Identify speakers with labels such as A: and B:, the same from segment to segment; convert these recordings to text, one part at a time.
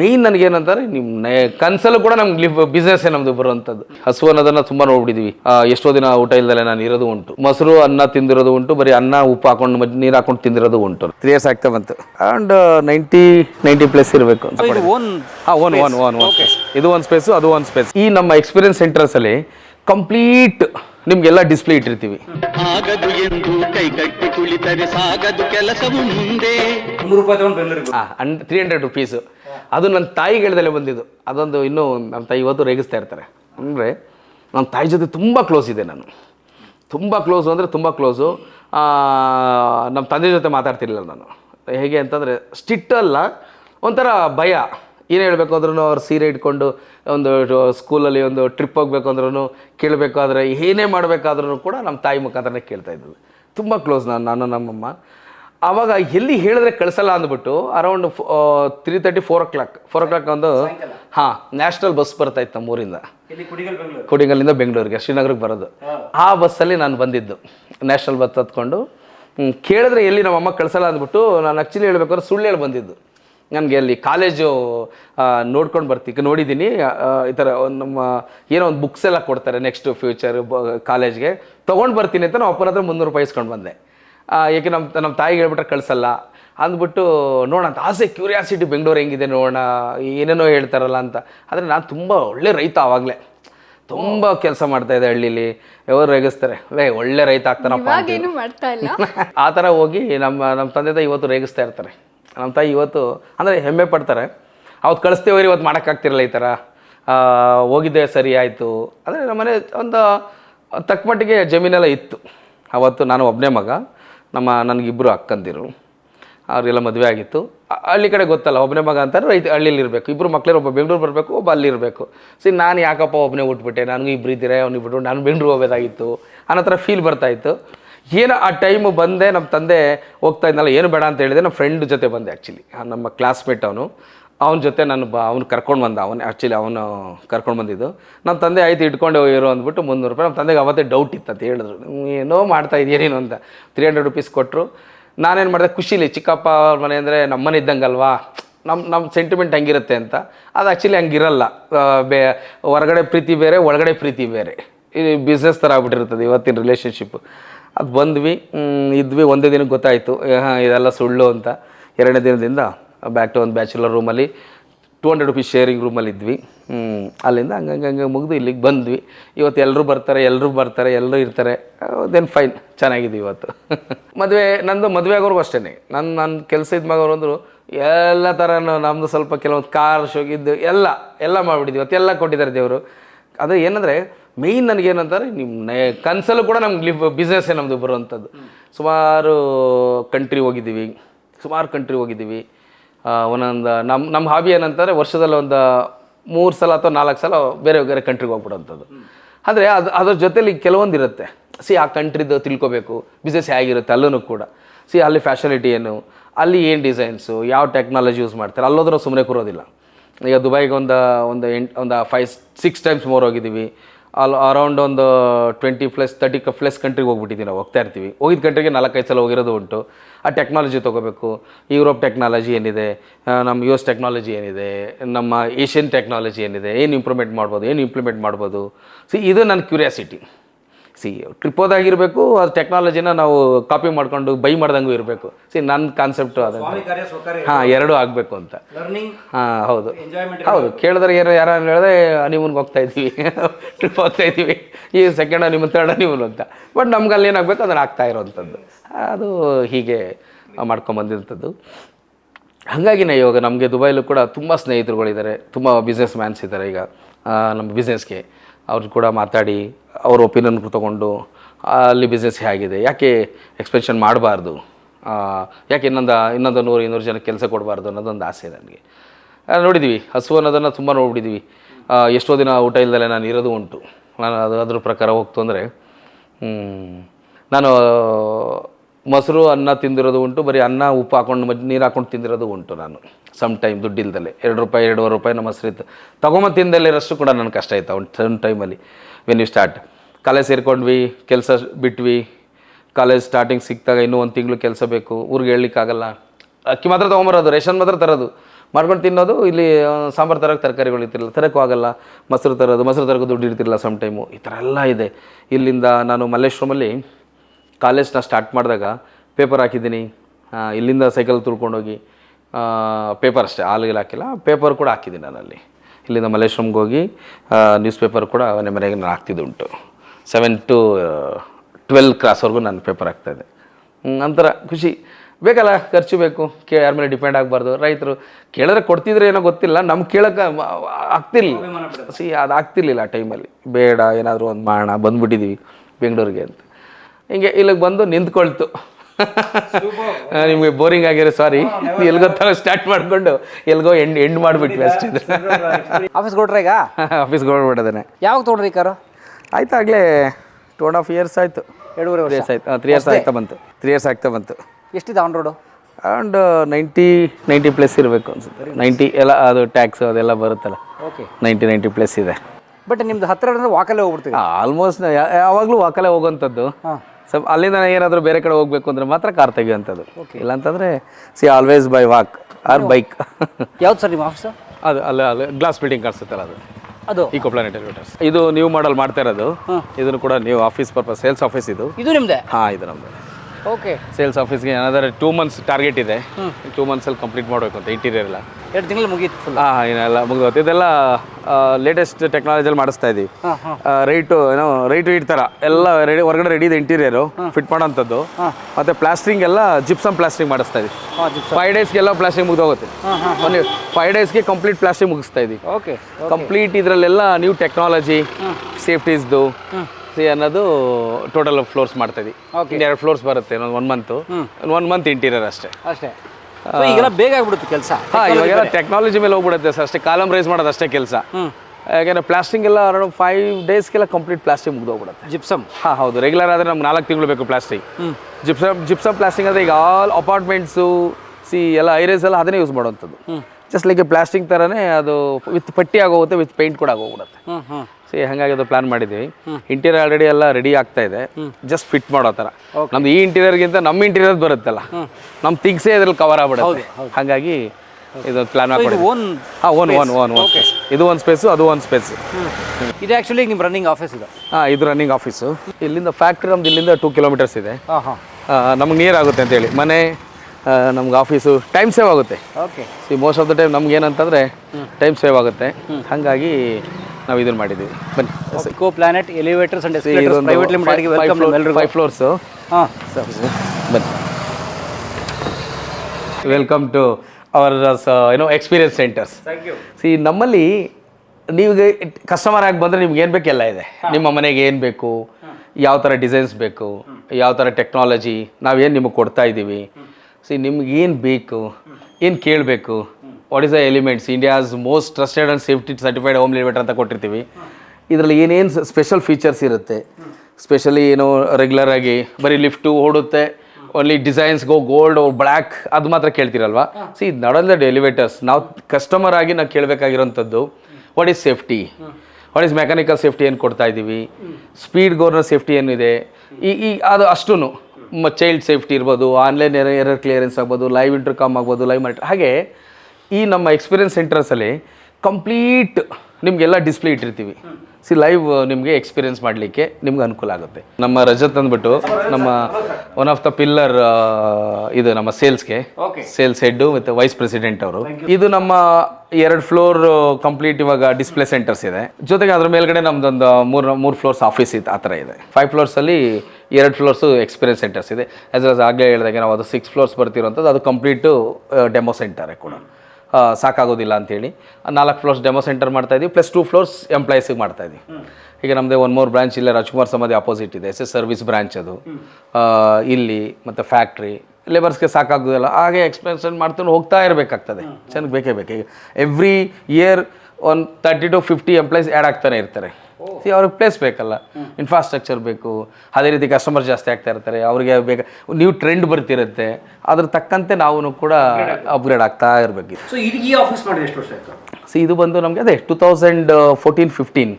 A: Main ನನಗೇನಂತಾರೆ ನಿಮ್ಮ ಕನ್ಸಲ್ಲೂ ಕೂಡ ನಮ್ಗೆ ಬಿಸ್ನೆಸ್ ನಮ್ದು ಬರುವಂಥದ್ದು ಹಸು ಅನ್ನೋದನ್ನ ತುಂಬ ನೋಡ್ಬಿಟ್ಟಿದ್ವಿ. ಆ, ಎಷ್ಟೋ ದಿನ ಊಟ ಇಲ್ದಲೆ ನಾನು ಇರೋದು ಉಂಟು. ಮೊಸರು ಅನ್ನ ತಿಂದಿರೋದು ಉಂಟು. ಬರೀ ಅನ್ನ ಉಪ್ಪು ಹಾಕೊಂಡು ನೀರು ಹಾಕೊಂಡು ತಿಂದಿರೋದು ಉಂಟು. ತ್ರೀ ಇಯರ್ಸ್ ಆಗ್ತಾ ಬಂತು. ಅಂಡ್ ನೈಂಟಿ ನೈಂಟಿ ಪ್ಲಸ್ ಇರಬೇಕು
B: own
A: own one one one one ಇದು ಒಂದು ಸ್ಪೇಸ್ ಅದು ಒಂದು ಸ್ಪೇಸ್ ಈ ನಮ್ಮ ಎಕ್ಸ್ಪೀರಿಯನ್ಸ್ ಸೆಂಟರ್ಸಲ್ಲಿ ಕಂಪ್ಲೀಟ್ ನಿಮಗೆಲ್ಲ ಡಿಸ್ಪ್ಲೇ ಇಟ್ಟಿರ್ತೀವಿ.
C: ಆಗದು ಎಂದು ಕೈಕಟ್ಟಿ ಕುಳಿತರೆ ಸಾಗದು ಕೆಲಸವು ಮುಂದೆ.
B: ನೂರು ರೂಪಾಯಿ ತಗೊಂಡು ಬೆಂಗಳೂರಿಗೆ
A: ಹಾಂ ತ್ರೀ ಹಂಡ್ರೆಡ್ ರುಪೀಸು ಅದು ನನ್ನ ತಾಯಿ ಗೆಳೆದಲ್ಲೇ ಬಂದಿದ್ದು. ಅದೊಂದು ಇನ್ನೂ ನಮ್ಮ ತಾಯಿ ಇವತ್ತು ರೇಗಿಸ್ತಾ ಇರ್ತಾರೆ. ಅಂದರೆ ನಮ್ಮ ತಾಯಿ ಜೊತೆ ತುಂಬ ಕ್ಲೋಸ್ ಇದೆ ನಾನು. ತುಂಬ ಕ್ಲೋಸು ಅಂದರೆ ತುಂಬ ಕ್ಲೋಸು ನಮ್ಮ ತಂದೆ ಜೊತೆ ಮಾತಾಡ್ತಿರ್ಲಿಲ್ಲ ನಾನು. ಹೇಗೆ ಅಂತಂದರೆ ಸ್ಟಿಟ್ಟಲ್ಲ ಒಂಥರ ಭಯ. ಏನು ಹೇಳಬೇಕು ಅಂದ್ರೂ ಅವ್ರು ಸೀರೆ ಇಟ್ಕೊಂಡು ಒಂದು ಸ್ಕೂಲಲ್ಲಿ ಒಂದು ಟ್ರಿಪ್ ಹೋಗಬೇಕು ಅಂದ್ರೂ ಕೇಳಬೇಕಾದ್ರೆ ಏನೇ ಮಾಡಬೇಕಾದ್ರೂ ಕೂಡ ನಮ್ಮ ತಾಯಿ ಮುಖಾಂತರನೇ ಕೇಳ್ತಾ ಇದ್ದದ್ದು. ತುಂಬ ಕ್ಲೋಸ್ ನಾನು ನಾನು ನಮ್ಮಮ್ಮ. ಆವಾಗ ಎಲ್ಲಿ ಹೇಳಿದ್ರೆ ಕಳಿಸಲ್ಲ ಅಂದ್ಬಿಟ್ಟು around three thirty four o'clock four o'clock ಒಂದು ಹಾಂ ನ್ಯಾಷನಲ್ ಬಸ್ ಬರ್ತಾ ಇತ್ತು ನಮ್ಮೂರಿಂದ. ಕೊಡಿಗಲ್ಲಿಂದ ಬೆಂಗಳೂರಿಗೆ ಶ್ರೀನಗರಕ್ಕೆ ಬರೋದು. ಆ ಬಸ್ಸಲ್ಲಿ ನಾನು ಬಂದಿದ್ದು ನ್ಯಾಷನಲ್ ಬಸ್ ಹತ್ಕೊಂಡು. ಕೇಳಿದ್ರೆ ಎಲ್ಲಿ ನಮ್ಮಮ್ಮ ಕಳಿಸಲ್ಲ ಅಂದ್ಬಿಟ್ಟು ನಾನು ಆ್ಯಕ್ಚುಲಿ ಹೇಳ್ಬೇಕಾದ್ರೆ ಸುಳ್ಳು ಹೇಳಿ ಬಂದಿದ್ದು. ನನಗೆ ಅಲ್ಲಿ ಕಾಲೇಜು ನೋಡ್ಕೊಂಡು ಬರ್ತೀಕ ನೋಡಿದ್ದೀನಿ ಈ ಥರ ಒಂದು ನಮ್ಮ ಏನೋ ಒಂದು ಬುಕ್ಸ್ ಎಲ್ಲ ಕೊಡ್ತಾರೆ ನೆಕ್ಸ್ಟ್ ಫ್ಯೂಚರ್ ಕಾಲೇಜ್ಗೆ. ತೊಗೊಂಡು ಬರ್ತೀನಿ ಅಂತ ನಮ್ಮ ಅಪ್ಪನ ಹತ್ರ ಮುನ್ನೂರು ರೂಪಾಯಿ ಇಸ್ಕೊಂಡು ಬಂದೆ. ಏಕೆ ನಮ್ಮ ನಮ್ಮ ತಾಯಿಗೆ ಹೇಳ್ಬಿಟ್ರೆ ಕಳಿಸಲ್ಲ. ಅಂದ್ಬಿಟ್ಟು ನೋಡೋಣ ಅಂತ ಆಸೆ ಕ್ಯೂರಿಯಾಸಿಟಿ ಬೆಂಗಳೂರು ಹೆಂಗಿದೆ ನೋಡೋಣ ಏನೇನೋ ಹೇಳ್ತಾರಲ್ಲ ಅಂತ. ಆದರೆ ನಾನು ತುಂಬ ಒಳ್ಳೆ ರೈತ ಆವಾಗಲೇ. ತುಂಬ ಕೆಲಸ ಮಾಡ್ತಾ ಇದೆ ಹಳ್ಳಿಲಿ. ಯಾವಾಗ ರೇಗಿಸ್ತಾರೆ. ಲೇ ಒಳ್ಳೆ ರೈತ ಆಗ್ತಾನಪ್ಪ ಆ ಥರ ಹೋಗಿ ನಮ್ಮ ನಮ್ಮ ತಂದೆ ತಾಯಿ ಇವತ್ತು ರೇಗಿಸ್ತಾ ಇರ್ತಾರೆ. ನಮ್ಮ ತಾಯಿ ಇವತ್ತು, ಅಂದರೆ ಹೆಮ್ಮೆ ಪಡ್ತಾರೆ. ಅವತ್ತು ಕಳಿಸ್ತೇವ್ರಿ ಇವತ್ತು ಮಾಡೋಕ್ಕಾಗ್ತಿರಲ್ಲ ಈ ಥರ ಹೋಗಿದ್ದೆ, ಸರಿ ಆಯಿತು. ಅಂದರೆ ನಮ್ಮನೆ ಒಂದು, ತಕ್ಕ ಮಟ್ಟಿಗೆ ಜಮೀನೆಲ್ಲ ಇತ್ತು. ಅವತ್ತು ನಾನು ಒಬ್ಬನೇ ಮಗ, ನಮ್ಮ ನನಗಿಬ್ಬರು ಅಕ್ಕಂದಿರು. ಅವ್ರಿಗೆಲ್ಲ ಮದುವೆ ಆಗಿತ್ತು. ಹಳ್ಳಿ ಕಡೆ ಗೊತ್ತಲ್ಲ ಒಬ್ಬನೇ ಮಗ ಅಂತಾರೆ, ರೈತ, ಹಳ್ಳಿಲಿ ಇರಬೇಕು. ಇಬ್ಬರು ಮಕ್ಳು, ಒಬ್ಬ ಬೆಂಗಳೂರು ಬರಬೇಕು, ಒಬ್ಬ ಅಲ್ಲಿ ಇರಬೇಕು. ಸಿ, ನಾನು ಯಾಕಪ್ಪ ಒಬ್ಬನೇ ಹುಟ್ಬಿಟ್ಟೆ? ನನಗೂ ಇಬ್ಬರು ಇದ್ದೀರಾ? ಅವ್ನಿಗೆ ನಾನು ಬೆಂಗಳೂರು ಹೋಗೋದಾಗಿತ್ತು. ಅನ್ನೋ ಥರ ಫೀಲ್ ಬರ್ತಾಯಿತ್ತು ಏನು ಆ ಟೈಮು ಬಂದೆ ನಮ್ಮ ತಂದೆ ಹೋಗ್ತಾ ಇದ್ನಲ್ಲ, ಏನು ಬೇಡ ಅಂತ ಹೇಳಿದೆ. ನಮ್ಮ ಫ್ರೆಂಡ್ ಜೊತೆ ಬಂದೆ ಆ್ಯಕ್ಚುಲಿ ನಮ್ಮ ಕ್ಲಾಸ್ಮೇಟ್ ಅವನು. ಅವನ ಜೊತೆ ನಾನು ಬ ಅವ್ನು ಕರ್ಕೊಂಡು ಬಂದ. ಅವನು ಆ್ಯಕ್ಚುಲಿ ಅವನು ಕರ್ಕೊಂಡು ಬಂದಿದ್ದು. ನಮ್ಮ ತಂದೆ, ಆಯ್ತು, ಇಟ್ಕೊಂಡು ಇರು ಅಂದ್ಬಿಟ್ಟು ಮುನ್ನೂರು ರೂಪಾಯಿ. ನಮ್ಮ ತಂದೆಗೆ ಅವತ್ತೇ ಡೌಟ್ ಇತ್ತು ಅಂತ ಹೇಳಿದ್ರು. ಏನೋ ಮಾಡ್ತಾ ಇದೀಯೇನು ಅಂತ. ತ್ರೀ ಹಂಡ್ರೆಡ್ ರುಪೀಸ್ ಕೊಟ್ಟರು ನಾನೇನು ಮಾಡಿದೆ? ಖುಷಿಲಿ, ಚಿಕ್ಕಪ್ಪ ಅವ್ರ ಮನೆ ಅಂದರೆ ನಮ್ಮನೆ ಇದ್ದಂಗಲ್ವಾ? ನಮ್ಮ ನಮ್ಮ ಸೆಂಟಿಮೆಂಟ್ ಹಂಗಿರುತ್ತೆ ಅಂತ. ಅದು ಆ್ಯಕ್ಚುಲಿ ಹಂಗಿರಲ್ಲ. ಬೇ, ಹೊರಗಡೆ ಪ್ರೀತಿ ಬೇರೆ, ಒಳಗಡೆ ಪ್ರೀತಿ ಬೇರೆ. ಈ ಬಿಸ್ನೆಸ್ ಥರ ಆಗ್ಬಿಟ್ಟಿರ್ತದೆ ಇವತ್ತಿನ ರಿಲೇಷನ್ಶಿಪ್ ಅದು ಬಂದ್ವಿ ಇದ್ವಿ, ಒಂದೇ ದಿನಕ್ಕೆ ಗೊತ್ತಾಯಿತು. ಹಾಂ ಇದೆಲ್ಲ ಸುಳ್ಳು ಅಂತ. ಎರಡನೇ ದಿನದಿಂದ ಬ್ಯಾಕ್ ಟು ಒಂದು ಬ್ಯಾಚುಲರ್ ರೂಮಲ್ಲಿ ಟೂ ಹಂಡ್ರೆಡ್ ರುಪೀಸ್ ಶೇರಿಂಗ್ ರೂಮಲ್ಲಿ ಇದ್ವಿ. ಅಲ್ಲಿಂದ ಹಂಗಂಗೆ ಹಂಗೆ ಮುಗಿದು ಇಲ್ಲಿಗೆ ಬಂದ್ವಿ. ಇವತ್ತು ಎಲ್ಲರೂ ಬರ್ತಾರೆ ಎಲ್ಲರೂ ಬರ್ತಾರೆ ಎಲ್ಲರೂ ಇರ್ತಾರೆ. ದೆನ್ ಫೈನ್ ಚೆನ್ನಾಗಿದೆ ಇವತ್ತು. ಮದುವೆ, ನಂದು ಮದುವೆ ಆಗೋರ್ಗು ಅಷ್ಟೇ ನನ್ನ ನನ್ನ ಕೆಲಸ ಇದ್ದ ಮಗವ್ರು ಅಂದರು, ಎಲ್ಲ ಥರನೂ ನಮ್ಮದು ಸ್ವಲ್ಪ ಕೆಲವೊಂದು ಕಾರ್ ಶೋಗಿದ್ದು ಎಲ್ಲ ಎಲ್ಲ ಮಾಡಿಬಿಟ್ಟಿದ್ವಿ. ಇವತ್ತೆಲ್ಲ ಕೊಟ್ಟಿದ್ದಾರೆ ದೇವರು. ಅದು ಏನಂದರೆ ಮೇಯ್ನ್ ನನಗೇನಂತಾರೆ ನಿಮ್ಮ ಕನಸಲ್ಲೂ ಕೂಡ ನಮ್ಗೆ ಬಿಸ್ನೆಸ್ಸೇ ನಮ್ಮದು ಬರುವಂಥದ್ದು. ಸುಮಾರು ಕಂಟ್ರಿ ಹೋಗಿದ್ದೀವಿ, ಸುಮಾರು ಕಂಟ್ರಿ ಹೋಗಿದ್ದೀವಿ. ಒಂದೊಂದು ನಮ್ಮ ನಮ್ಮ ಹಾಬಿ ಏನಂತಾರೆ ವರ್ಷದಲ್ಲಿ ಒಂದು ಮೂರು ಸಲ ಅಥವಾ ನಾಲ್ಕು ಸಲ ಬೇರೆ ಬೇರೆ ಕಂಟ್ರಿಗೆ ಹೋಗ್ಬಿಡೋಂಥದ್ದು. ಆದರೆ ಅದು, ಅದ್ರ ಜೊತೆಲಿ ಕೆಲವೊಂದು ಇರುತ್ತೆ. ಸಿ, ಆ ಕಂಟ್ರಿದು ತಿಳ್ಕೊಬೇಕು ಬಿಸ್ನೆಸ್ ಹೇಗಿರುತ್ತೆ ಅಲ್ಲೂ ಕೂಡ. ಸಿ, ಅಲ್ಲಿ ಫ್ಯಾಷಲಿಟಿ ಏನು, ಅಲ್ಲಿ ಏನು ಡಿಸೈನ್ಸು ಯಾವ ಟೆಕ್ನಾಲಜಿ ಯೂಸ್ ಮಾಡ್ತಾರೆ, ಅಲ್ಲೋದ್ರೂ ಸುಮ್ಮನೆ ಕೂರೋದಿಲ್ಲ. ಈಗ ದುಬೈಗೆ ಒಂದು ಒಂದು ಎಂಟು, ಒಂದು ಫೈವ್ ಸಿಕ್ಸ್ ಟೈಮ್ಸ್ ಮೋರ್ ಹೋಗಿದ್ದೀವಿ. ಅಲ್ಲಿ ಅರೌಂಡ್ ಒಂದು ಟ್ವೆಂಟಿ ಪ್ಲಸ್ ತರ್ಟಿ ಪ್ಲಸ್ ಕಂಟ್ರಿಗೆ ಹೋಗ್ಬಿಟ್ಟಿದ್ದೀವಿ ನಾವು. ಹೋಗ್ತಾ ಇರ್ತೀವಿ. ಹೋಗಿದ್ದ ಕಂಟ್ರಿಗೆ ನಾಲ್ಕೈದು ಸಲ ಹೋಗಿರೋದು ಉಂಟು. ಆ ಟೆಕ್ನಾಲಜಿ ತೊಗೋಬೇಕು. ಯುರೋಪ್ ಟೆಕ್ನಾಲಜಿ ಏನಿದೆ? ನಮ್ಮ ಯು ಎಸ್ ಟೆಕ್ನಾಲಜಿ ಏನಿದೆ? ನಮ್ಮ ಏಷ್ಯನ್ ಟೆಕ್ನಾಲಜಿ ಏನಿದೆ? ಏನು ಇಂಪ್ರೂವ್ಮೆಂಟ್ ಮಾಡ್ಬೋದು? ಏನು ಇಂಪ್ಲಿಮೆಂಟ್ ಮಾಡ್ಬೋದು? ಸೊ ಇದು ನನ್ನ ಕ್ಯೂರಿಯಾಸಿಟಿ ಸಿ ಟ್ರಿಪ್ ಹೋದಾಗಿರಬೇಕು ಅದು ಟೆಕ್ನಾಲಜಿನ ನಾವು ಕಾಪಿ ಮಾಡ್ಕೊಂಡು ಬೈ ಮಾಡ್ದಂಗೂ ಇರಬೇಕು. ಸಿ ನನ್ನ ಕಾನ್ಸೆಪ್ಟು ಅದ. ಹಾಂ ಎರಡೂ ಆಗಬೇಕು ಅಂತ. ಹಾಂ ಹೌದು. ಹೌದು ಕೇಳಿದ್ರೆ ಯಾರು ಯಾರು ಹೇಳಿದ್ರೆ ಹನಿಮೂನ್ಗೆ ಹೋಗ್ತಾ ಇದ್ದೀವಿ ಟ್ರಿಪ್ ಹೋಗ್ತಾ ಇದ್ದೀವಿ ಈ ಸೆಕೆಂಡ್ ಹನಿಮೂನ್ ತರ್ಡ್ ಹನಿಮೂನ್ ಅಂತ ಬಟ್ ನಮ್ಗೆ ಅಲ್ಲಿ ಏನಾಗಬೇಕು ಅದನ್ನು ಆಗ್ತಾ ಇರೋವಂಥದ್ದು ಅದು ಹೀಗೆ ಮಾಡ್ಕೊಂಬಂದಿರ್ತದ್ದು ಹಾಗಾಗಿನೇ ಇವಾಗ ನಮಗೆ ದುಬೈಲೂ ಕೂಡ ತುಂಬ ಸ್ನೇಹಿತರುಗಳಿದ್ದಾರೆ. ತುಂಬ ಬಿಸ್ನೆಸ್ ಮ್ಯಾನ್ಸ್ ಇದ್ದಾರೆ ಈಗ. ನಮ್ಮ ಬಿಸ್ನೆಸ್ಗೆ ಅವ್ರು ಕೂಡ ಮಾತಾಡಿ ಅವ್ರ ಒಪಿನಿಯನ್ ತೊಗೊಂಡು ಅಲ್ಲಿ ಬಿಸ್ನೆಸ್ ಹೇಗಿದೆ ಯಾಕೆ ಎಕ್ಸ್ಪೆನ್ಷನ್ ಮಾಡಬಾರ್ದು? ಯಾಕೆ ಇನ್ನೊಂದು ಇನ್ನೊಂದು ನೂರು ಇನ್ನೂರು ಜನಕ್ಕೆ ಕೆಲಸ ಕೊಡಬಾರ್ದು ಅನ್ನೋದೊಂದು ಆಸೆ ನನಗೆ. ನೋಡಿದ್ದೀವಿ ಹಸು ಅನ್ನೋದನ್ನು ತುಂಬ ನೋಡಿಬಿಟ್ಟಿದ್ವಿ. ಆ, ಎಷ್ಟೋ ದಿನ ಊಟ ಇಲ್ದಲೆ ನಾನು ಇರೋದು ಉಂಟು. ನಾನು ಅದು ಅದ್ರ ಪ್ರಕಾರ ಹೋಗ್ತು ಅಂದರೆ ನಾನು ಮೊಸರು, ಅನ್ನ ತಿಂದಿರೋದು ಉಂಟು, ಬರೀ ಅನ್ನ, ಉಪ್ಪು ಹಾಕೊಂಡು ಮಜ್ ನೀರು ಹಾಕೊಂಡು ತಿಂದಿರೋದು ಉಂಟು ನಾನು. ಸಮ್ ಟೈಮ್ ದುಡ್ಡಿಲ್ದಲೆ. ಎರಡು ರೂಪಾಯಿ, ಎರಡೂವರೆ ರೂಪಾಯಿ ನಮ್ಮ ಮೊಸರು ಇತ್ತು. ತೊಗೊಂಬಂದು ತಿಂದಲ್ಲಿರೋಷ್ಟು ಕೂಡ ನನಗೆ ಕಷ್ಟ ಆಯ್ತು ಒಂದು ಸಮ್ ಟೈಮಲ್ಲಿ ವೆನ್ ಯು ಸ್ಟಾರ್ಟ್ ಕಾಲೇಜ್ ಸೇರ್ಕೊಂಡ್ವಿ, ಕೆಲಸ ಬಿಟ್ವಿ. ಕಾಲೇಜ್ ಸ್ಟಾರ್ಟಿಂಗ್ ಸಿಕ್ತಾಗ ಇನ್ನೂ ಒಂದು ತಿಂಗಳು ಕೆಲಸ ಬೇಕು. ಊರಿಗೆ ಹೇಳಲಿಕ್ಕಾಗಲ್ಲ. ಅಕ್ಕಿ ಮಾತ್ರ ತೊಗೊಂಬರೋದು, ರೇಷನ್ ಮಾತ್ರ ತರೋದು. ಮಾಡ್ಕೊಂಡು ತಿನ್ನೋದು, ಇಲ್ಲಿ ಸಾಂಬಾರು ತರೋಕ್ಕೆ ತರಕಾರಿಗಳು ಇರ್ತಿರಲ್ಲ ತರೋಕ್ಕೂ ಆಗಲ್ಲ. ಮೊಸರು ತರೋದು, ಮೊಸರು ತರೋಕೆ ದುಡ್ಡು ಇರ್ತಿರಲ್ಲ ಸಮ್ ಟೈಮು ಈ ಥರ ಎಲ್ಲ ಇದೆ. ಇಲ್ಲಿಂದ ನಾನು ಮಲ್ಲೇಶ್ವರಮಲ್ಲಿ ಕಾಲೇಜ್ನ ಸ್ಟಾರ್ಟ್ ಮಾಡಿದಾಗ ಪೇಪರ್ ಹಾಕಿದ್ದೀನಿ. ಇಲ್ಲಿಂದ ಸೈಕಲ್ ತುಳ್ಕೊಂಡೋಗಿ ಪೇಪರ್ ಅಷ್ಟೇ ಹಾಲಿಗೆ ಹಾಕಿಲ್ಲ ಪೇಪರ್ ಕೂಡ ಹಾಕಿದ್ದೀನಿ ನಾನು ಅಲ್ಲಿ ಇಲ್ಲಿಂದ ಮಲ್ಲೇಶ್ವರಂಗೆ ಹೋಗಿ ನ್ಯೂಸ್ ಪೇಪರ್ ಕೂಡ ಮನೆ ಮನೆಗೆ ನಾನು ಹಾಕ್ತಿದ್ದುಂಟು ಸೆವೆನ್ ಟು ಟ್ವೆಲ್ ಕ್ರಾಸ್ವರೆಗೂ ನಾನು ಪೇಪರ್ ಹಾಕ್ತಾಯಿದ್ದೆ ನಂತರ ಖುಷಿ. ಬೇಕಲ್ಲ ಖರ್ಚು ಬೇಕು. ಕೇ ಯಾರ ಮೇಲೆ ಡಿಪೆಂಡ್ ಆಗಬಾರ್ದು. ರೈತರು ಕೇಳಿದ್ರೆ ಕೊಡ್ತಿದ್ರೆ ಏನೋ ಗೊತ್ತಿಲ್ಲ ನಮ್ಗೆ ಕೇಳೋಕೆ ಆಗ್ತಿರ್ಲಿಲ್ಲ ಸಿ ಅದು ಆಗ್ತಿರ್ಲಿಲ್ಲ ಆ ಟೈಮಲ್ಲಿ. ಬೇಡ ಏನಾದರೂ ಒಂದು ಮಾಡೋಣ ಬಂದುಬಿಟ್ಟಿದ್ದೀವಿ ಬೆಂಗಳೂರಿಗೆ ಅಂತ. ಹಿಂಗೆ ಇಲ್ಲಿಗೆ ಬಂದು ನಿಂತ್ಕೊಳ್ತು. ನಿಮಗೆ ಬೋರಿಂಗ್ ಆಗಿರೋ ಸಾರಿ. ಎಲ್ಗೋ ತರ ಸ್ಟಾರ್ಟ್ ಮಾಡಿಕೊಂಡು ಎಲ್ಗೋ ಎಂಡ್ ಎಂಡ್ ಮಾಡಿಬಿಟ್ವಿ ಅಷ್ಟೇ.
D: ಆಫೀಸ್ ಕೊಟ್ರೆ ಈಗ?
A: ಆಫೀಸ್ ಹೊರಡ್ಬಿಡೋದೇನೆ
D: ಯಾವಾಗ ತೊಗೊಂಡ್ರಿ ಕಾರು?
A: ಆಯ್ತು ಆಗಲೇ ಟೂ ಆ್ಯಂಡ್ ಹಾಫ್ ಇಯರ್ಸ್ ಆಯಿತು.
D: ಎರಡೂವರೆ ವರ್ಷ.
A: ಇಯರ್ಸ್ ಆಯ್ತು ತ್ರೀ ಇಯರ್ಸ್ ಆಗ್ತಾ ಬಂತು. ತ್ರೀ ಇಯರ್ಸ್ ಆಗ್ತಾ ಬಂತು.
D: ಎಷ್ಟಿದೆ on road
A: around ninety ninety plus ಇರಬೇಕು ಅನ್ಸುತ್ತೆ. ನೈಂಟಿ ಎಲ್ಲ ಅದು ಟ್ಯಾಕ್ಸ್ ಅದೆಲ್ಲ ಬರುತ್ತಲ್ಲ.
D: ಓಕೆ
A: ನೈಂಟಿ ನೈಂಟಿ ಪ್ಲಸ್ ಇದೆ.
D: ಬಟ್ ನಿಮ್ದು ಹತ್ತಿರ ಅಂದ್ರೆ ವಾಕಲ್ಲೇ ಹೋಗ್ಬಿಡ್ತೀವಿ.
A: ಆಲ್ಮೋಸ್ಟ್ ಯಾವಾಗಲೂ ವಾಕಲ್ಲೇ ಹೋಗೋಂಥದ್ದು ಸ್ವಲ್ಪ ಅಲ್ಲಿಂದ ಏನಾದರೂ ಬೇರೆ ಕಡೆ ಹೋಗಬೇಕು ಅಂದರೆ ಮಾತ್ರ ಕಾರ್ ತೆಗೆಯುವಂಥದ್ದು. ಇಲ್ಲಾಂತಂದರೆ see always by walk or bike
D: ಯಾವ್ದು ಸರ್ ನಿಮ್ಮ ಆಫೀಸ್
A: ಅದು ಅಲ್ಲ ಅಲ್ಲ ಗ್ಲಾಸ್ ಬಿಲ್ಡಿಂಗ್ ಕಾಣಿಸುತ್ತಲ್ಲ ಅದು.
D: ಅದು?
A: ಈ ಪ್ಲಾನೆಟ್ ಎಲಿವೇಟರ್ಸ್ ಇದು ನೀವು ಮಾಡಲ್ ಮಾಡ್ತಾ ಇರೋದು. ಇದನ್ನು ಕೂಡ ನೀವು ಆಫೀಸ್ ಪರ್ಪಸ್ ಸೇಲ್ಸ್ ಆಫೀಸ್ ಇದು.
D: ಇದು ನಿಮ್ಮದೇ
A: ಹಾಂ ಇದು ನಮ್ಮದು
D: ಓಕೆ
A: ಸೇಲ್ಸ್ ಆಫೀಸ್ಗೆ ಏನಾದರೂ ಟೂ ಮಂತ್ಸ್ ಟಾರ್ಗೆಟ್ ಇದೆ. ಟೂ ಮಂತ್ಸಲ್ಲಿ ಕಂಪ್ಲೀಟ್ ಮಾಡಬೇಕು ಅಂತ ಇಂಟೀರಿಯರ್ ಎಲ್ಲ.
D: ಎರಡು ತಿಂಗಳು ಮುಗೀತು ಫುಲ್
A: ಹಾಂ ಏನೆಲ್ಲ ಮುಗಿದೋತು ಇದೆಲ್ಲ ಲೇಟೆಸ್ಟ್ ಟೆಕ್ನಾಲಜಿಯಲ್ಲಿ ಮಾಡಿಸ್ತಾ ಇದ್ದೀವಿ. ರೈಟು ಏನೋ ರೈಟು ಥರ ಎಲ್ಲ ರೆಡಿ ಹೊರಗಡೆ ರೆಡಿ ಇದೆ ಇಂಟೀರಿಯರು ಫಿಟ್ ಮಾಡೋಂಥದ್ದು. ಮತ್ತು ಪ್ಲಾಸ್ಟ್ರಿಂಗ್ ಎಲ್ಲ ಜಿಪ್ಸಮ್ ಪ್ಲಾಸ್ಟ್ರಿಂಗ್ ಮಾಡಿಸ್ತಾ ಇದ್ದೀವಿ. ಫೈವ್ ಡೇಸ್ಗೆಲ್ಲ ಪ್ಲಾಸ್ಟ್ರಿಂಗ್ ಮುಗಿದೋಗುತ್ತೆ ಒಂದು ಫೈವ್ ಡೇಸ್ಗೆ ಕಂಪ್ಲೀಟ್ ಪ್ಲಾಸ್ಟ್ರಿಂಗ್ ಮುಗಿಸ್ತಾ ಇದ್ದೀವಿ.
D: ಓಕೆ
A: ಕಂಪ್ಲೀಟ್ ಇದರಲ್ಲೆಲ್ಲ ನ್ಯೂ ಟೆಕ್ನಾಲಜಿ ಸೇಫ್ಟೀಸ್ದು ಸಿ ಅನ್ನೋದು ಟೋಟಲ್ ಫ್ಲೋರ್ಸ್ ಮಾಡ್ತಾ ಇನ್ನು ಎರಡು ಫ್ಲೋರ್ಸ್ ಬರುತ್ತೆ ಒಂದು one month one month interior ಅಷ್ಟೇ.
D: ಅಷ್ಟೇ. ಈಗೆಲ್ಲ ಬೇಗ ಆಗ್ಬಿಡುತ್ತೆ ಕೆಲಸ.
A: ಹಾಂ ಇವಾಗೆಲ್ಲ ಟೆಕ್ನಾಲಜಿ ಮೇಲೆ ಹೋಗ್ಬಿಡುತ್ತೆ ಸರ್ ಅಷ್ಟೇ ಕಾಲಮ್ ರೈಸ್ ಮಾಡೋದು ಅಷ್ಟೇ ಕೆಲಸ. ಯಾಕೆಂದ್ರೆ ಪ್ಲಾಸ್ಟಿಂಗ್ ಎಲ್ಲ ಅರೌಂಡ್ ಫೈವ್ ಡೇಸ್ಗೆಲ್ಲ ಕಂಪ್ಲೀಟ್ ಪ್ಲಾಸ್ಟಿಕ್ ಮುಗ್ದೋಗ್ಬಿಡುತ್ತೆ
D: ಜಿಪ್ಸಮ್
A: ಹಾಂ ಹೌದು. ರೆಗ್ಯುಲರ್ ಆದರೆ ನಮ್ಗೆ ನಾಲ್ಕು ತಿಂಗಳು ಬೇಕು ಪ್ಲಾಸ್ಟಿಕ್ ಜಿಪ್ಸಮ್ ಜಿಪ್ಸಮ್ ಪ್ಲಾಸ್ಟಿಂಗ್ ಅಂದರೆ ಈಗ ಆಲ್ ಅಪಾರ್ಟ್ಮೆಂಟ್ಸು ಸಿ ಎಲ್ಲ ಐರೇಸ್ ಎಲ್ಲ ಅದನ್ನೇ ಯೂಸ್ ಮಾಡುವಂಥದ್ದು. ಜಸ್ಟ್ ಲೈಕ್ ಪ್ಲಾಸ್ಟಿಕ್ ಥರನೇ ಅದು ವಿತ್ ಪಟ್ಟಿ ಆಗೋಗುತ್ತೆ ವಿತ್ ಪೇಂಟ್ ಕೂಡ ಆಗೋಗ್ಬಿಡುತ್ತೆ. ಸೊ ಹಂಗಾಗಿ ಅದು ಪ್ಲಾನ್ ಮಾಡಿದ್ದೀವಿ. ಇಂಟೀರಿಯರ್ ಆಲ್ರೆಡಿ ಎಲ್ಲ ರೆಡಿ ಆಗ್ತಾ ಇದೆ. ಜಸ್ಟ್ ಫಿಟ್ ಮಾಡೋ ಥರ. ನಮ್ದು ಈ ಇಂಟೀರಿಯರ್ಗಿಂತ ನಮ್ಮ ಇಂಟೀರಿಯರ್ ಬರುತ್ತಲ್ಲ. ನಮ್ಮ ಥಿಂಗ್ಸೇ ಇದ್ರಲ್ಲಿ ಕವರ್ ಆಗ್ಬಿಡುತ್ತೆ. ಹಾಗಾಗಿ ಇದು ಪ್ಲಾನ್
D: ಓನ್
A: ಹಾಂ ಓನ್ ಓನ್ ಓನ್ ಓನ್ ಇದು ಒಂದು ಸ್ಪೇಸು ಅದು ಒಂದು ಸ್ಪೇಸ್
D: ಇದು ಆ್ಯಕ್ಚುಲಿ ನಿಮ್ಮ ರನ್ನಿಂಗ್ ಆಫೀಸ್ ಇದು.
A: ಹಾಂ ಇದು ರನ್ನಿಂಗ್ ಆಫೀಸು ಇಲ್ಲಿಂದ ಫ್ಯಾಕ್ಟ್ರಿ ನಮ್ದು ಇಲ್ಲಿಂದ ಟೂ ಕಿಲೋಮೀಟರ್ಸ್ ಇದೆ. ನಮ್ಗೆ ಆಗುತ್ತೆ ಅಂತೇಳಿ ಮನೆ ನಮ್ಗೆ ಆಫೀಸು ಟೈಮ್ ಸೇವ್ ಆಗುತ್ತೆ.
D: Okay
A: see most of the time ನಮ್ಗೆ ಏನಂತಂದರೆ ಟೈಮ್ ಸೇವ್ ಆಗುತ್ತೆ. ಹಾಗಾಗಿ ನಾವು ಇದನ್ನು ಮಾಡಿದ್ದೀವಿ ಬನ್ನಿ.
D: Co planet elevators and private ಲಿಮಿಟೆಡ್ಗೆ welcome ಎಲ್ಲರೂ
A: ಫೈವ್ ಫ್ಲೋರ್ಸು
D: ಹಾಂ.
A: ಬನ್ನಿ. ವೆಲ್ಕಮ್ ಟು ಅವರ್ ಏನೋ ಎಕ್ಸ್ಪೀರಿಯನ್ಸ್ ಸೆಂಟರ್ಸ್ ಸಿ ನಮ್ಮಲ್ಲಿ ನೀವು ಕಸ್ಟಮರ್ ಆಗಿ ಬಂದರೆ ನಿಮ್ಗೆ ಏನು ಬೇಕೆಲ್ಲ ಇದೆ. ನಿಮ್ಮ ಮನೆಗೆ ಏನು ಬೇಕು ಯಾವ ಥರ ಡಿಸೈನ್ಸ್ ಬೇಕು ಯಾವ ಥರ ಟೆಕ್ನಾಲಜಿ ನಾವೇನು ನಿಮಗೆ ಕೊಡ್ತಾ ಇದ್ದೀವಿ ಸಿ ನಿಮ್ಗೆ ಏನು ಬೇಕು ಏನು ಕೇಳಬೇಕು? What is the elements India's most trusted and safety certified home limiter ಅಂತ ಕೊಟ್ಟಿರ್ತೀವಿ. ಇದರಲ್ಲಿ ಏನೇನು ಸ್ಪೆಷಲ್ ಫೀಚರ್ಸ್ ಇರುತ್ತೆ? ಸ್ಪೆಷಲಿ ಏನು ರೆಗ್ಯುಲರ್ ಆಗಿ ಬರೀ ಲಿಫ್ಟು ಓಡುತ್ತೆ only designs go gold black ಅದು ಮಾತ್ರ ಕೇಳ್ತಿರಲ್ವಾ? ಸಿ ನಡಲ್ ದ ಎಲಿವೇಟರ್ಸ್ ನಾವು ಕಸ್ಟಮರ್ ಆಗಿ ನಾವು ಕೇಳಬೇಕಾಗಿರೋಂಥದ್ದು what is safety what is mechanical safety ಏನು ಕೊಡ್ತಾ ಇದ್ದೀವಿ ಸ್ಪೀಡ್ ಗೋರ್ನ ಸೇಫ್ಟಿ ಏನಿದೆ? ಈ ಈ ಅದು ಅಷ್ಟೂ ಚೈಲ್ಡ್ ಸೇಫ್ಟಿ ಇರ್ಬೋದು ಆನ್ಲೈನ್ ಎರರ್ ಎರರ್ ಕ್ಲಿಯರೆನ್ಸ್ ಆಗ್ಬೋದು ಲೈವ್ ಇಂಟರ್ಕಾಮ್ ಆಗ್ಬೋದು ಲೈವ್ ಮಾನಿಟರ್ ಹಾಗೆ ಈ ನಮ್ಮ ಎಕ್ಸ್ಪೀರಿಯನ್ಸ್ ಸೆಂಟರ್ಸಲ್ಲಿ ಕಂಪ್ಲೀಟ್ ನಿಮಗೆಲ್ಲ ಡಿಸ್ಪ್ಲೇ ಇಟ್ಟಿರ್ತೀವಿ. ಸಿ ಲೈವ್ ನಿಮಗೆ ಎಕ್ಸ್ಪೀರಿಯನ್ಸ್ ಮಾಡಲಿಕ್ಕೆ ನಿಮ್ಗೆ ಅನುಕೂಲ ಆಗುತ್ತೆ. ನಮ್ಮ ರಜತ್ ಅಂದ್ಬಿಟ್ಟು ನಮ್ಮ ಒನ್ ಆಫ್ ದ ಪಿಲ್ಲರ್ ಇದು ನಮ್ಮ ಸೇಲ್ಸ್ಗೆ ಸೇಲ್ಸ್ ಹೆಡ್ ಮತ್ತು ವೈಸ್ ಪ್ರೆಸಿಡೆಂಟ್ ಅವರು. ಇದು ನಮ್ಮ ಎರಡು ಫ್ಲೋರ್ ಕಂಪ್ಲೀಟ್ ಇವಾಗ ಡಿಸ್ಪ್ಲೇ ಸೆಂಟರ್ಸ್ ಇದೆ. ಜೊತೆಗೆ ಅದ್ರ ಮೇಲ್ಗಡೆ ನಮ್ದೊಂದು ಮೂರು ಮೂರು ಫ್ಲೋರ್ಸ್ ಆಫೀಸ್ ಇದೆ ಆ ಥರ ಇದೆ. ಫೈವ್ ಫ್ಲೋರ್ಸಲ್ಲಿ ಎರಡು ಫ್ಲೋರ್ಸು ಎಕ್ಸ್ಪೀರಿಯನ್ಸ್ ಸೆಂಟರ್ಸ್ ಇದೆ. ಆಸ್ ವೆಲ್ ಆಗಲೇ ಹೇಳಿದಾಗ ನಾವು ಅದು ಸಿಕ್ಸ್ ಫ್ಲೋರ್ಸ್ ಬರ್ತಿರೋಂಥದ್ದು ಅದು ಕಂಪ್ಲೀಟು ಡೆಮೋ ಸೆಂಟರೇ ಕೂಡ. ಸಾಕಾಗೋದಿಲ್ಲ ಅಂತೇಳಿ. ನಾಲ್ಕು ಫ್ಲೋರ್ಸ್ ಡೆಮೋ ಸೆಂಟರ್ ಮಾಡ್ತಾ ಇದ್ದೀವಿ ಪ್ಲಸ್ ಟೂ ಫ್ಲೋರ್ಸ್ ಎಂಪ್ಲಾಯೀಸಿಗೆ ಮಾಡ್ತಾ ಇದ್ದೀವಿ ಈಗ ನಮ್ಮದೇ ಒನ್ ಮೋರ್ ಬ್ರಾಂಚ್ ಇಲ್ಲೇ ರಾಜ್ಕುಮಾರ್ ಸಮಾಧಿ ಅಪೋಸಿಟ್ ಇದೆ. ಎಸ್ ಎಸ್ ಸರ್ವಿಸ್ ಬ್ರಾಂಚ್ ಅದು. ಇಲ್ಲಿ ಮತ್ತು ಫ್ಯಾಕ್ಟ್ರಿ ಲೇಬರ್ಸ್ಗೆ ಸಾಕಾಗೋದಿಲ್ಲ. ಹಾಗೆ ಎಕ್ಸ್ಪೆನ್ಷನ್ ಮಾಡ್ತಾನೆ ಹೋಗ್ತಾ ಇರಬೇಕಾಗ್ತದೆ. ಚೆನ್ನಾಗಿ ಬೇಕೇ ಬೇಕು. ಈಗ ಎವ್ರಿ ಇಯರ್ ಒಂದು thirty to fifty employees add ಆಗ್ತಾನೆ ಇರ್ತಾರೆ. ಅವ್ರಿಗೆ ಪ್ಲೇಸ್ ಬೇಕಲ್ಲ. ಇನ್ಫ್ರಾಸ್ಟ್ರಕ್ಚರ್ ಬೇಕು. ಅದೇ ರೀತಿ ಕಸ್ಟಮರ್ ಜಾಸ್ತಿ ಆಗ್ತಾ ಇರ್ತಾರೆ. ಅವರಿಗೆ ಬೇಕು ನೀವು ಟ್ರೆಂಡ್ ಬರ್ತಿರುತ್ತೆ. ಅದ್ರ ತಕ್ಕಂತೆ ನಾವು ಕೂಡ ಅಪ್ಗ್ರೇಡ್ ಆಗ್ತಾ ಇರಬೇಕು.
B: ಸೊ ಇದು ಈ ಆಫೀಸ್ ಮಾಡಿದ್ರೆ ಎಷ್ಟು ವರ್ಷ ಆಯ್ತು?
A: ಸೊ ಇದು ಬಂದು ನಮಗೆ ಅದೇ ಟೂ ತೌಸಂಡ್ ಫೋರ್ಟೀನ್ ಫಿಫ್ಟೀನ್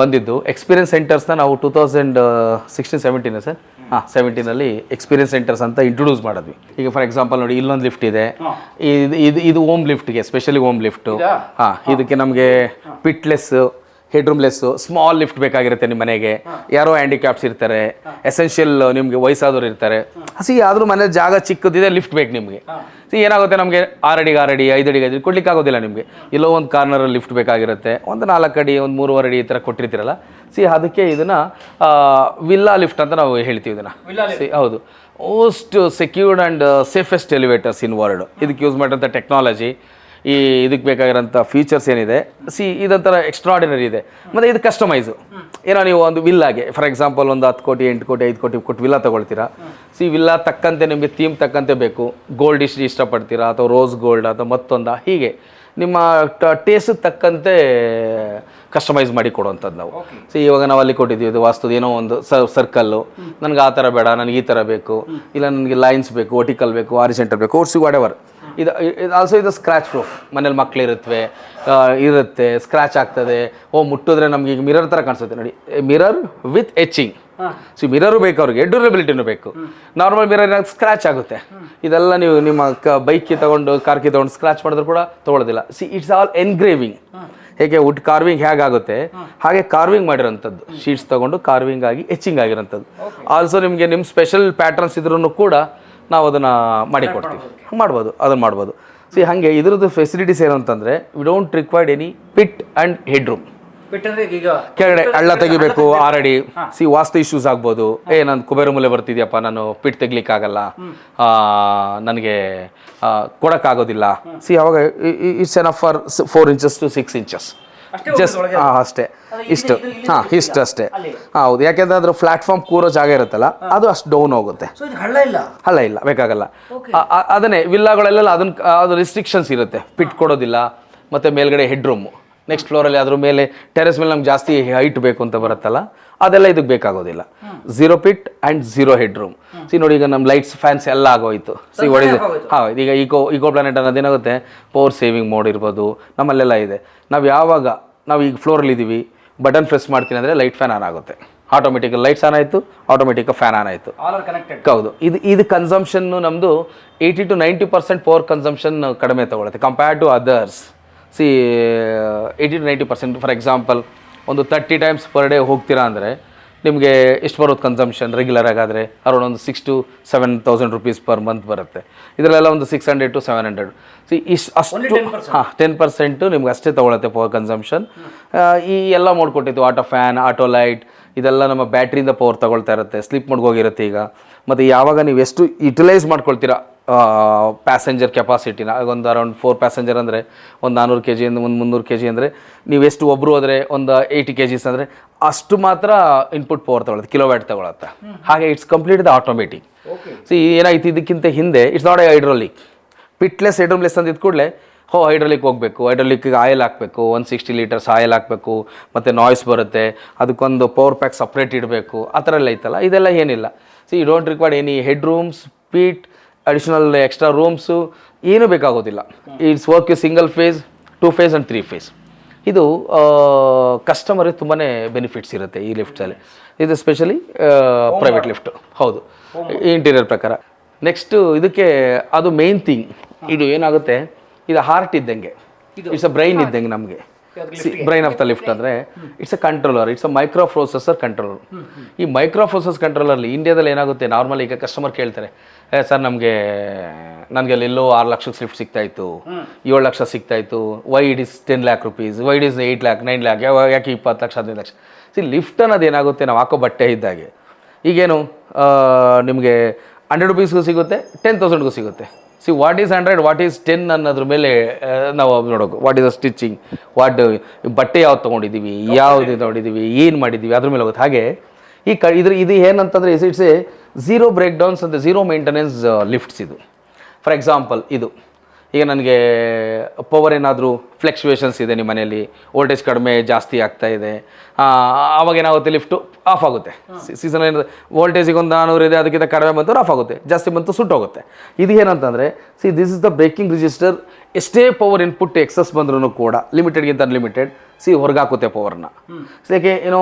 A: ಬಂದಿದ್ದು. ಎಕ್ಸ್ಪೀರಿಯನ್ಸ್ ಸೆಂಟರ್ಸ್ನ ನಾವು two thousand sixteen seventeen sir? ಹಾಂ ಸೆವೆಂಟೀನಲ್ಲಿ ಎಕ್ಸ್ಪೀರಿಯನ್ಸ್ ಸೆಂಟರ್ಸ್ ಅಂತ ಇಂಟ್ರೊಡ್ಯೂಸ್ ಮಾಡಿದ್ವಿ. ಈಗ ಫಾರ್ ಎಕ್ಸಾಂಪಲ್ ನೋಡಿ ಇಲ್ಲೊಂದು ಲಿಫ್ಟ್ ಇದೆ. ಇದು ಇದು ಇದು ಓಮ್ ಲಿಫ್ಟ್ಗೆ ಸ್ಪೆಷಲಿ ಓಮ್ ಲಿಫ್ಟು ಹಾಂ ಇದಕ್ಕೆ ನಮಗೆ ಪಿಟ್ಲೆಸ್ ಹೆಡ್ರೂಮ್ಲೆಸ್ಸು ಸ್ಮಾಲ್ ಲಿಫ್ಟ್ ಬೇಕಾಗಿರುತ್ತೆ ನಿಮ್ಮ ಮನೆಗೆ. ಯಾರೋ ಹ್ಯಾಂಡಿಕ್ಯಾಪ್ಸ್ ಇರ್ತಾರೆ ಎಸೆನ್ಷಿಯಲ್ ನಿಮಗೆ ವಯಸ್ಸಾದವ್ರು ಇರ್ತಾರೆ. ಹಸಿ ಆದರೂ ಮನೆ ಜಾಗ ಚಿಕ್ಕದಿದೆ ಲಿಫ್ಟ್ ಬೇಕು ನಿಮಗೆ. ಸಿ ಏನಾಗುತ್ತೆ ನಮಗೆ ಆರಡಿಗೆ ಅಡಿಗೆ ಆರು ಅಡಿ ಐದು ಅಡಿಗೆ ಐದು ಕೊಡ್ಲಿಕ್ಕೆ ಆಗೋದಿಲ್ಲ ನಿಮಗೆ. ಎಲ್ಲೋ ಒಂದು ಕಾರ್ನರಲ್ಲಿ ಲಿಫ್ಟ್ ಬೇಕಾಗಿರುತ್ತೆ. ಒಂದು ನಾಲ್ಕು ಅಡಿ ಒಂದು ಮೂರುವರೆ ಅಡಿ ಈ ಥರ ಕೊಟ್ಟಿರ್ತೀರಲ್ಲ. ಸಿ ಅದಕ್ಕೆ ಇದನ್ನು ವಿಲ್ಲಾ ಲಿಫ್ಟ್ ಅಂತ ನಾವು ಹೇಳ್ತೀವಿ ಇದನ್ನು. ಸಿ ಹೌದು. Most secured and safest elevators in world ಇದಕ್ಕೆ ಯೂಸ್ ಮಾಡಿರೋಂಥ ಟೆಕ್ನಾಲಜಿ ಈ ಇದಕ್ಕೆ ಬೇಕಾಗಿರೋಂಥ ಫೀಚರ್ಸ್ ಏನಿದೆ? ಸಿ ಇದೊಂಥರ ಎಕ್ಸ್ಟ್ರಾಡಿನರಿ ಇದೆ. ಮತ್ತು ಇದು ಕಸ್ಟಮೈಸು ಏನೋ ನೀವು ಒಂದು ವಿಲ್ಲಾಗೆ ಫಾರ್ ಎಕ್ಸಾಂಪಲ್ ಒಂದು ಹತ್ತು ಕೋಟಿ ಎಂಟು ಕೋಟಿ ಐದು ಕೋಟಿ ಕೊಟ್ಟು ವಿಲ್ಲಾ ತೊಗೊಳ್ತೀರಾ? ಸಿ ವಿಲ್ಲಾ ತಕ್ಕಂತೆ ನಿಮಗೆ ಥೀಮ್ ತಕ್ಕಂತೆ ಬೇಕು. ಗೋಲ್ಡ್ ಇಷ್ಟು ಇಷ್ಟಪಡ್ತೀರಾ? ಅಥವಾ ರೋಸ್ ಗೋಲ್ಡ್ ಅಥವಾ ಮತ್ತೊಂದ? ಹೀಗೆ. ನಿಮ್ಮ ಟೇಸ್ಟ್ ತಕ್ಕಂತೆ ಕಸ್ಟಮೈಸ್ ಮಾಡಿ ಕೊಡುವಂಥದ್ದು ನಾವು. ಸೊ ಇವಾಗ ನಾವು ಅಲ್ಲಿ ಕೊಟ್ಟಿದ್ದೀವಿ ಇದು ವಾಸ್ತು ಏನೋ ಒಂದು ಸರ್ಕಲ್ಲು ನನಗೆ ಆ ಥರ ಬೇಡ ನನಗೆ ಈ ಥರ ಬೇಕು. ಇಲ್ಲ ನನಗೆ ಲೈನ್ಸ್ ಬೇಕು ಒಟಿಕಲ್ ಬೇಕು ಆರಿಸೆಂಟರ್ ಬೇಕು ಓರ್ಸಿ ವಾಟ್ ಎವರ್ ಇದು ಆಲ್ಸೋ ಇದು ಸ್ಕ್ರ್ಯಾಚ್ ಪ್ರೂಫ್ ಮನೇಲಿ ಮಕ್ಳು ಇರುತ್ತವೆ ಇರುತ್ತೆ ಸ್ಕ್ರ್ಯಾಚ್ ಆಗ್ತದೆ. ಓ ಮುಟ್ಟಿದ್ರೆ ನಮ್ಗೆ ಈಗ ಮಿರರ್ ಥರ ಕಾಣಿಸುತ್ತೆ ನೋಡಿ. Mirror with etching so mirror ಬೇಕು ಅವ್ರಿಗೆ ಡ್ಯೂರಬಿಲಿಟಿನೂ ಬೇಕು. ನಾರ್ಮಲ್ ಮಿರರ್ ಸ್ಕ್ರ್ಯಾಚ್ ಆಗುತ್ತೆ. ಇದೆಲ್ಲ ನೀವು ನಿಮ್ಮ ಕ ಬೈಕ್ಗೆ ತೊಗೊಂಡು ಕಾರ್ಗೆ ತಗೊಂಡು ಸ್ಕ್ರ್ಯಾಚ್ ಮಾಡಿದ್ರು ಕೂಡ ತೊಗೊಳೋದಿಲ್ಲ ಸಿ ಇಟ್ಸ್ ಆಲ್ ಎನ್ಗ್ರೇವಿಂಗ್ ಹೇಗೆ ವುಡ್ ಕಾರ್ವಿಂಗ್ ಹೇಗಾಗುತ್ತೆ? ಹಾಗೆ ಕಾರ್ವಿಂಗ್ ಮಾಡಿರೋಂಥದ್ದು. ಶೀಟ್ಸ್ ತೊಗೊಂಡು ಕಾರ್ವಿಂಗ್ ಆಗಿ ಎಚ್ಚಿಂಗ್ ಆಗಿರೋಂಥದ್ದು. ಆಲ್ಸೋ ನಿಮಗೆ ನಿಮ್ಮ ಸ್ಪೆಷಲ್ ಪ್ಯಾಟರ್ನ್ಸ್ ಇದ್ರೂ ಕೂಡ ನಾವು ಅದನ್ನು ಮಾಡಿಕೊಡ್ತೀವಿ ಮಾಡ್ಬೋದು. ಅದನ್ನು ಮಾಡ್ಬೋದು. ಸೊ ಹಾಗೆ ಇದ್ರದ್ದು ಫೆಸಿಲಿಟೀಸ್ ಏನು ಅಂತಂದರೆ we don't required any pit and head room ಕೆಳಗಡೆ ಹಳ್ಳ ತೆಗಿಬೇಕು ಆರಡಿ. ಸಿ ವಾಸ್ತು ಇಶ್ಯೂಸ್ ಆಗ್ಬೋದು. ಏ ನಾನು ಕುಬೇರ ಮೂಲೆ ಬರ್ತಿದ್ಯಪ್ಪ ನಾನು ಪಿಟ್ ತೆಗ್ಲಿಕ್ಕಾಗಲ್ಲ. ನನಗೆ ಕೊಡೋಕ್ಕಾಗೋದಿಲ್ಲ. ಕೊಡಕ್ಕಾಗೋದಿಲ್ಲ ಸಿ ಅವಾಗ it's an for four inches to six inches just ಹಾಂ ಅಷ್ಟೇ. ಇಷ್ಟು. ಹಾಂ ಇಷ್ಟು ಅಷ್ಟೇ. ಹೌದು ಯಾಕೆಂದ್ರೆ ಅದ್ರ ಪ್ಲಾಟ್ಫಾರ್ಮ್ ಕೂರೋ ಜಾಗ ಇರುತ್ತಲ್ಲ ಅದು ಅಷ್ಟು ಡೌನ್ ಹೋಗುತ್ತೆ.
B: ಹಳ್ಳ ಇಲ್ಲ?
A: ಅಲ್ಲ ಇಲ್ಲ ಬೇಕಾಗಲ್ಲ. ಅದನ್ನೇ ವಿಲ್ಲಾಗಳಲ್ಲೆಲ್ಲ ಅದನ್ನ ಅದು ರಿಸ್ಟ್ರಿಕ್ಷನ್ಸ್ ಇರುತ್ತೆ. ಪಿಟ್ ಕೊಡೋದಿಲ್ಲ ಮತ್ತೆ ಮೇಲ್ಗಡೆ ಹೆಡ್ ರೂಮು ನೆಕ್ಸ್ಟ್ ಫ್ಲೋರಲ್ಲಿ ಅದ್ರ ಮೇಲೆ ಟೆರೆಸ್ ಮೇಲೆ ನಮ್ಗೆ ಜಾಸ್ತಿ ಹೈಟ್ ಬೇಕು ಅಂತ ಬರುತ್ತಲ್ಲ ಅದೆಲ್ಲ ಇದಕ್ಕೆ ಬೇಕಾಗೋದಿಲ್ಲ. Zero pit and zero head room see ನೋಡಿ ಈಗ ನಮ್ಮ ಲೈಟ್ಸ್ ಫ್ಯಾನ್ಸ್ ಎಲ್ಲ ಆಗೋಯ್ತು. ಸಿ ಒಡಿದು ಹೌದು ಈಗ ಈಕೋ ಈಕೋ ಪ್ಲಾನೆಟ್ ಅನ್ನೋದೇನಾಗುತ್ತೆ ಪವರ್ ಸೇವಿಂಗ್ ಮೋಡ್ ಇರ್ಬೋದು ನಮ್ಮಲ್ಲೆಲ್ಲ ಇದೆ. ನಾವು ಯಾವಾಗ ನಾವು ಈಗ ಫ್ಲೋರಲ್ಲಿ ಇದ್ದೀವಿ ಬಟನ್ ಪ್ರೆಸ್ ಮಾಡ್ತೀನಿ ಅಂದರೆ ಲೈಟ್ ಫ್ಯಾನ್ ಆನ್ ಆಗುತ್ತೆ. ಆಟೋಮೆಟಿಕ್ ಲೈಟ್ಸ್ ಆನ್ ಆಯಿತು ಆಟೋಮೆಟಿಕ್ ಫ್ಯಾನ್ ಆನ್ ಆಯಿತು. ಹೌದು ಇದು ಇದು ಕನ್ಸಂಪ್ಷನ್ನು ನಮ್ಮದು eighty to ninety percent power consumption ಕಡಿಮೆ ತೊಗೊಳುತ್ತೆ compared to others see eighty to ninety percent for example ಒಂದು ತರ್ಟಿ ಟೈಮ್ಸ್ ಪರ್ ಡೇ ಹೋಗ್ತೀರಾ ಅಂದರೆ ನಿಮಗೆ ಎಷ್ಟು ಬರೋದು ಕನ್ಸಂಪ್ಷನ್ ರೆಗ್ಯುಲರ್ ಆಗಾದರೆ ಅರೌಂಡ್ ಒಂದು six to seven thousand rupees per month ಬರುತ್ತೆ. ಇದರಲ್ಲೆಲ್ಲ ಒಂದು six hundred to seven hundred see ಇಷ್ಟು ಅಷ್ಟು ಹಾಂ ಟೆನ್ ಪರ್ಸೆಂಟು ನಿಮ್ಗೆ ಅಷ್ಟೇ ತೊಗೊಳತ್ತೆ ಪವರ್ ಕನ್ಸಂಪ್ಷನ್ ಈ ಎಲ್ಲ ಕೊಟ್ಟಿತ್ತು ಆಟೋ ಫ್ಯಾನ್ ಆಟೋ ಲೈಟ್ ಇದೆಲ್ಲ ನಮ್ಮ ಬ್ಯಾಟ್ರಿಯಿಂದ ಪವರ್ ತೊಗೊಳ್ತಾ ಇರುತ್ತೆ ಸ್ಲಿಪ್ ಹೋಗಿರುತ್ತೆ ಈಗ. ಮತ್ತು ಯಾವಾಗ ನೀವು ಎಷ್ಟು ಯುಟಿಲೈಸ್ ಮಾಡ್ಕೊಳ್ತೀರಾ ಪ್ಯಾಸೆಂಜರ್ ಕೆಪಾಸಿಟಿನ ಒಂದು ಅರೌಂಡ್ ಫೋರ್ ಪ್ಯಾಸೆಂಜರ್ ಅಂದರೆ ಒಂದು ನಾನ್ನೂರು ಕೆ ಜಿಯಿಂದ ಒಂದು ಮುನ್ನೂರು ಕೆ ಜಿ ಅಂದರೆ ನೀವು ಎಷ್ಟು ಒಬ್ಬರು ಹೋದರೆ ಒಂದು ಏಯ್ಟಿ ಕೆ ಜಿಸ್ ಅಂದರೆ ಅಷ್ಟು ಮಾತ್ರ ಇನ್ಪುಟ್ ಪವರ್ ತಗೊಳ್ಳುತ್ತೆ ಕಿಲೋ ವ್ಯಾಟ್ ತಗೊಳುತ್ತೆ. ಹಾಗೆ it's complete the automatic so ಏನಾಯ್ತು ಇದಕ್ಕಿಂತ ಹಿಂದೆ it's not a hydraulic pitless headroomless ಅಂತ ಕೂಡಲೇ ಹೋ ಹೈಡ್ರೋಲಿಕ್ ಹೋಗಬೇಕು ಹೈಡ್ರೋಲಿಕ್ಗೆ ಆಯಿಲ್ ಹಾಕಬೇಕು ಒನ್ ಸಿಕ್ಸ್ಟಿ ಲೀಟರ್ಸ್ ಆಯಿಲ್ ಹಾಕಬೇಕು ಮತ್ತು ನಾಯ್ಸ್ ಬರುತ್ತೆ ಅದಕ್ಕೊಂದು ಪವರ್ ಪ್ಯಾಕ್ ಸಪ್ರೇಟ್ ಇಡಬೇಕು ಆ ಥರ ಎಲ್ಲ ಐತಲ್ಲ ಇದೆಲ್ಲ ಏನಿಲ್ಲ. See you don't required any head rooms pit additional extra rooms ಏನೂ ಬೇಕಾಗೋದಿಲ್ಲ. It's work you single phase two phase and three phase ಇದು ಕಸ್ಟಮರಿಗೆ ತುಂಬಾ ಬೆನಿಫಿಟ್ಸ್ ಇರುತ್ತೆ ಈ ಲಿಫ್ಟಲ್ಲಿ ಇದು ಸ್ಪೆಷಲಿ ಪ್ರೈವೇಟ್ ಲಿಫ್ಟ್ ಹೌದು. ಇಂಟೀರಿಯರ್ ಪ್ರಕಾರ. ನೆಕ್ಸ್ಟು ಇದಕ್ಕೆ ಅದು ಮೇನ್ ಥಿಂಗ್ ಇದು ಏನಾಗುತ್ತೆ? ಇದು ಹಾರ್ಟ್ ಇದ್ದಂಗೆ. ಇಟ್ಸ್ ಅ ಬ್ರೈನ್ ಇದ್ದಂಗೆ ನಮಗೆ. ಬ್ರೈನ್ ಆಫ್ ದ ಲಿಫ್ಟ್ ಅಂದರೆ it's uh controller it's uh microprocessor controller ಈ ಮೈಕ್ರೋ ಪ್ರೊಸೆಸ್ ಕಂಟ್ರೋಲಲ್ಲಿ ಇಂಡಿಯಾದಲ್ಲಿ ಏನಾಗುತ್ತೆ? ನಾರ್ಮಲ್ ಈಗ ಕಸ್ಟಮರ್ ಕೇಳ್ತಾರೆ ಏ ಸರ್ ನಮಗೆ ನನಗೆ ಅಲ್ಲೆಲ್ಲೋ ಆರು ಲಕ್ಷಕ್ಕೆ ಸ್ಲಿಫ್ಟ್ ಸಿಗ್ತಾಯಿತ್ತು. ಏಳು ಲಕ್ಷ ಸಿಗ್ತಾಯಿತ್ತು. Why it is ten lakh rupees why it is eight lakh nine lakh ಯಾವ ಯಾಕೆ ಇಪ್ಪತ್ತು ಲಕ್ಷ ಹದಿನೈದು ಲಕ್ಷ? ಸಿ ಲಿಫ್ಟ್ ಅನ್ನೋದು ಏನಾಗುತ್ತೆ ನಾವು ಹಾಕೋ ಬಟ್ಟೆ ಇದ್ದಾಗೆ. ಈಗೇನು ನಿಮಗೆ ಹಂಡ್ರೆಡ್ ರುಪೀಸ್ಗೂ ಸಿಗುತ್ತೆ ಟೆನ್ ತೌಸಂಡ್ಗೂ ಸಿಗುತ್ತೆ. See what is hundred what is ten ಅನ್ನೋದ್ರ ಮೇಲೆ ನಾವು ನೋಡೋಕು what is a stitching what ಬಟ್ಟೆ ಯಾವ್ದು ತೊಗೊಂಡಿದ್ದೀವಿ? ಯಾವ್ದು ತೊಗೊಂಡಿದ್ದೀವಿ ಏನು ಮಾಡಿದ್ದೀವಿ? ಅದ್ರ ಮೇಲೆ ಹೋಗುತ್ತೆ. ಹಾಗೆ ಈ ಕ ಇದ್ರ ಇದು ಏನಂತಂದರೆ is it's a zero breakdowns ಅಂತ ಝೀರೋ ಮೇಂಟೆನೆನ್ಸ್ ಲಿಫ್ಟ್ಸ್ ಇದು. ಫಾರ್ ಎಕ್ಸಾಂಪಲ್ ಇದು. ಈಗ ನನಗೆ ಪವರ್ ಏನಾದರೂ ಫ್ಲೆಕ್ಚುಯೇಷನ್ಸ್ ಇದೆ ನಿಮ್ಮ ಮನೆಯಲ್ಲಿ ವೋಲ್ಟೇಜ್ ಕಡಿಮೆ ಜಾಸ್ತಿ ಆಗ್ತಾ ಇದೆ ಆವಾಗ ಏನಾಗುತ್ತೆ ಲಿಫ್ಟು ಆಫ್ ಆಗುತ್ತೆ. ಸೀಸನ್ ಏನಾದ್ರು ವೋಲ್ಟೇಜಿಗೆ ಒಂದು ನಾನ್ನೂರು ಇದೆ ಅದಕ್ಕಿಂತ ಕಡಿಮೆ ಬಂತು ಆಫ್ ಆಗುತ್ತೆ ಜಾಸ್ತಿ ಬಂತು ಸುಟ್ಟೋಗುತ್ತೆ ಇದು ಏನಂತಂದರೆ see this is the braking register ಎಷ್ಟೇ ಪವರ್ ಇನ್ಪುಟ್ ಎಕ್ಸಸ್ ಬಂದ್ರೂ ಕೂಡ ಲಿಮಿಟೆಡ್ಗಿಂತ ಅನ್ಲಿಮಿಟೆಡ್ ಸಿ ಹೊರಗಾಕುತ್ತೆ ಪವರ್ನ ಯಾಕೆ ಏನೋ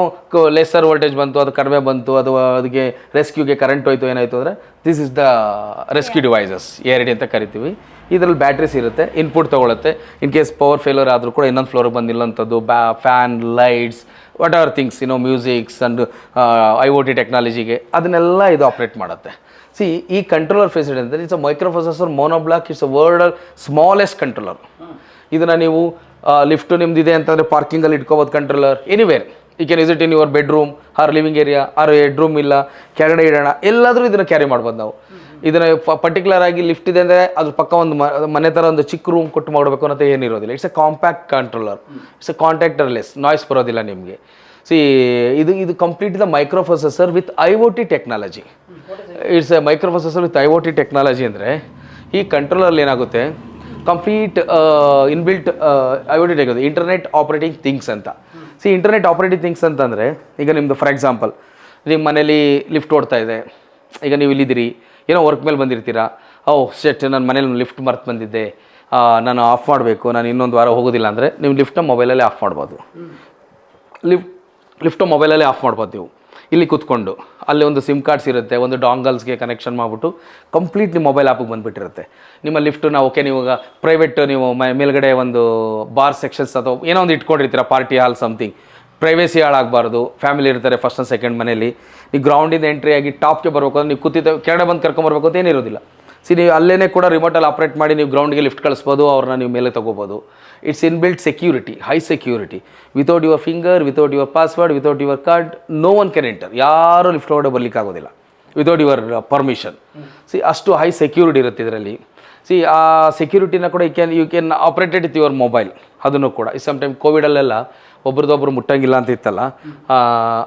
A: ಲೆಸರ್ ವೋಲ್ಟೇಜ್ ಬಂತು ಅದು ಕಡಿಮೆ ಬಂತು ಅಥವಾ ಅದಕ್ಕೆ ರೆಸ್ಕ್ಯೂಗೆ ಕರೆಂಟ್ ಹೋಯ್ತು ಏನಾಯಿತು ಅಂದರೆ this is the rescue devices A D ಅಂತ ಕರಿತೀವಿ. ಇದರಲ್ಲಿ ಬ್ಯಾಟ್ರೀಸ್ ಇರುತ್ತೆ ಇನ್ಪುಟ್ ತೊಗೊಳುತ್ತೆ. ಇನ್ ಕೇಸ್ ಪವರ್ ಫೇಲರ್ ಆದರೂ ಕೂಡ ಇನ್ನೊಂದು ಫ್ಲೋರ್ಗೆ ಬಂದಿಲ್ಲಂಥದ್ದು ಬ್ಯಾ fan lights what are things ಇನ್ನೋ musics and I O T ಟೆಕ್ನಾಲಜಿಗೆ ಅದನ್ನೆಲ್ಲ ಇದು ಆಪ್ರೇಟ್ ಮಾಡುತ್ತೆ. ಸಿ ಈ ಕಂಟ್ರೋಲರ್ ಫೆಸಿಲಿಟಿ ಅಂದರೆ it's uh microprocessor monoblock it's uh world smallest controller ಇದನ್ನು ನೀವು ಲಿಫ್ಟು ನಿಮ್ದಿದೆ ಅಂತಂದರೆ ಪಾರ್ಕಿಂಗಲ್ಲಿ ಇಟ್ಕೋಬೋದು ಕಂಟ್ರೋಲರ್ ಎನಿವೇರ್ ಈ can is in your bedroom or living area or bedroom ಇಲ್ಲ ಕೆಳಗಡೆ ಇಡೋಣ ಎಲ್ಲಾದರೂ ಇದನ್ನು ಕ್ಯಾರಿ ಮಾಡ್ಬೋದು ನಾವು. ಇದನ್ನು ಪರ್ಟಿಕ್ಯುಲರ್ ಆಗಿ ಲಿಫ್ಟ್ ಇದೆ ಅಂದರೆ ಅದ್ರ ಪಕ್ಕ ಒಂದು ಮನೆ ಥರ ಒಂದು ಚಿಕ್ಕ ರೂಮ್ ಕೊಟ್ಟು ಮಾಡಬೇಕು ಅಂತ ಏನಿರೋದಿಲ್ಲ. It's a compact controller it's a contactorless noise ಬರೋದಿಲ್ಲ ನಿಮಗೆ. ಸಿ ಇದು ಇದು complete the microprocessor with I O T technology it's a microprocessor with I O T technology ಅಂದರೆ ಈ ಕಂಟ್ರೋಲಲ್ಲಿ ಏನಾಗುತ್ತೆ? Complete inbuilt I T tech internet operating things ಅಂತ. See internet operating things ಅಂತಂದರೆ ಈಗ ನಿಮ್ಮದು ಫಾರ್ ಎಕ್ಸಾಂಪಲ್ ನಿಮ್ಮ ಮನೇಲಿ ಲಿಫ್ಟ್ ಓಡ್ತಾ ಇದೆ. ಈಗ ನೀವು ಇಲ್ಲಿದ್ದೀರಿ ಏನೋ ವರ್ಕ್ ಮೇಲೆ ಬಂದಿರ್ತೀರಾ. ಓ ಸೆಟ್ ನನ್ನ ಮನೇಲಿ ಲಿಫ್ಟ್ ಮರ್ತು ಬಂದಿದ್ದೆ. ನಾನು ಆಫ್ ಮಾಡಬೇಕು ನಾನು ಇನ್ನೊಂದು ವಾರ ಹೋಗೋದಿಲ್ಲ ಅಂದರೆ ನೀವು ಲಿಫ್ಟ್ನ ಮೊಬೈಲಲ್ಲೇ ಆಫ್ ಮಾಡ್ಬೋದು. ಲಿಫ್ಟ್ ಲಿಫ್ಟ್ ಮೊಬೈಲಲ್ಲೇ ಆಫ್ ಮಾಡ್ಬೋದು ನೀವು. ಇಲ್ಲಿ ಕೂತ್ಕೊಂಡು, ಅಲ್ಲಿ ಒಂದು ಸಿಮ್ ಕಾರ್ಡ್ಸ್ ಇರುತ್ತೆ, ಒಂದು ಡಾಂಗಲ್ಸ್ಗೆ ಕನೆಕ್ಷನ್ ಮಾಡಿಬಿಟ್ಟು ಕಂಪ್ಲೀಟ್ಲಿ ಮೊಬೈಲ್ ಆ್ಯಪಿಗೆ ಬಂದುಬಿಟ್ಟಿರುತ್ತೆ. ನಿಮ್ಮ ಲಿಫ್ಟು ನಾವು ಓಕೆ ನೀವು ಈಗ ಪ್ರೈವೇಟ್ ನೀವು ಮೇಲ್ಗಡೆ ಒಂದು ಬಾರ್ ಸೆಕ್ಷನ್ಸ್ ಅಥವಾ ಏನೋ ಒಂದು ಇಟ್ಕೊಂಡಿರ್ತೀರ ಪಾರ್ಟಿ ಹಾಲ್ ಸಮಥಿಂಗ್ ಪ್ರೈವೇಸಿ ಹಾಳಾಗಬಾರ್ದು ಫ್ಯಾಮಿಲಿ ಇರ್ತಾರೆ ಫಸ್ಟ್ ಆ್ಯಂಡ್ ಸೆಕೆಂಡ್ ಮನೇಲಿ ನೀವು ಗ್ರೌಂಡಿಂದ ಎಂಟ್ರಿ ಆಗಿ ಟಾಪ್ಗೆ ಬರಬೇಕು ಅಂದ್ರೆ ನೀವು ಕೂತಿದ್ದ, ಕೆಳಗಡೆ ಬಂದು ಕರ್ಕೊಂಬರ್ಬೇಕು ಅಂತ ಏನಿರೋದಿಲ್ಲ. ಸಿ ನೀವು ಅಲ್ಲೇ ಕೂಡ ರಿಮೋಟಲ್ಲಿ ಆಪ್ರೇಟ್ ಮಾಡಿ ನೀವು ಗ್ರೌಂಡ್ಗೆ ಲಿಫ್ಟ್ ಕಳಿಸ್ಬೋದು, ಅವ್ರನ್ನ ನೀವು ಮೇಲೆ ತೊಗೋಬೋದು. It's inbuilt security high security without your finger without your password without your card no one can enter ಯಾರು ಲಿಫ್ಟ್ ಒಳಗಡೆ ಬರ್ಲಿಕ್ಕೆ ಆಗೋದಿಲ್ಲ. ವಿತೌಟ್ ಯುವರ್ ಪರ್ಮಿಷನ್ ಸಿ ಅಷ್ಟು ಹೈ ಸೆಕ್ಯೂರಿಟಿ ಇರುತ್ತೆ ಇದರಲ್ಲಿ. ಸಿ ಆ ಸೆಕ್ಯೂರಿಟಿನ ಕೂಡ you can you can operated with your mobile ಅದನ್ನು ಕೂಡ. ಈ ಸಮ್ ಟೈಮ್ ಕೋವಿಡಲ್ಲೆಲ್ಲ ಒಬ್ರದ್ದೊಬ್ರು ಮುಟ್ಟಂಗಿಲ್ಲ ಅಂತ ಇತ್ತಲ್ಲ.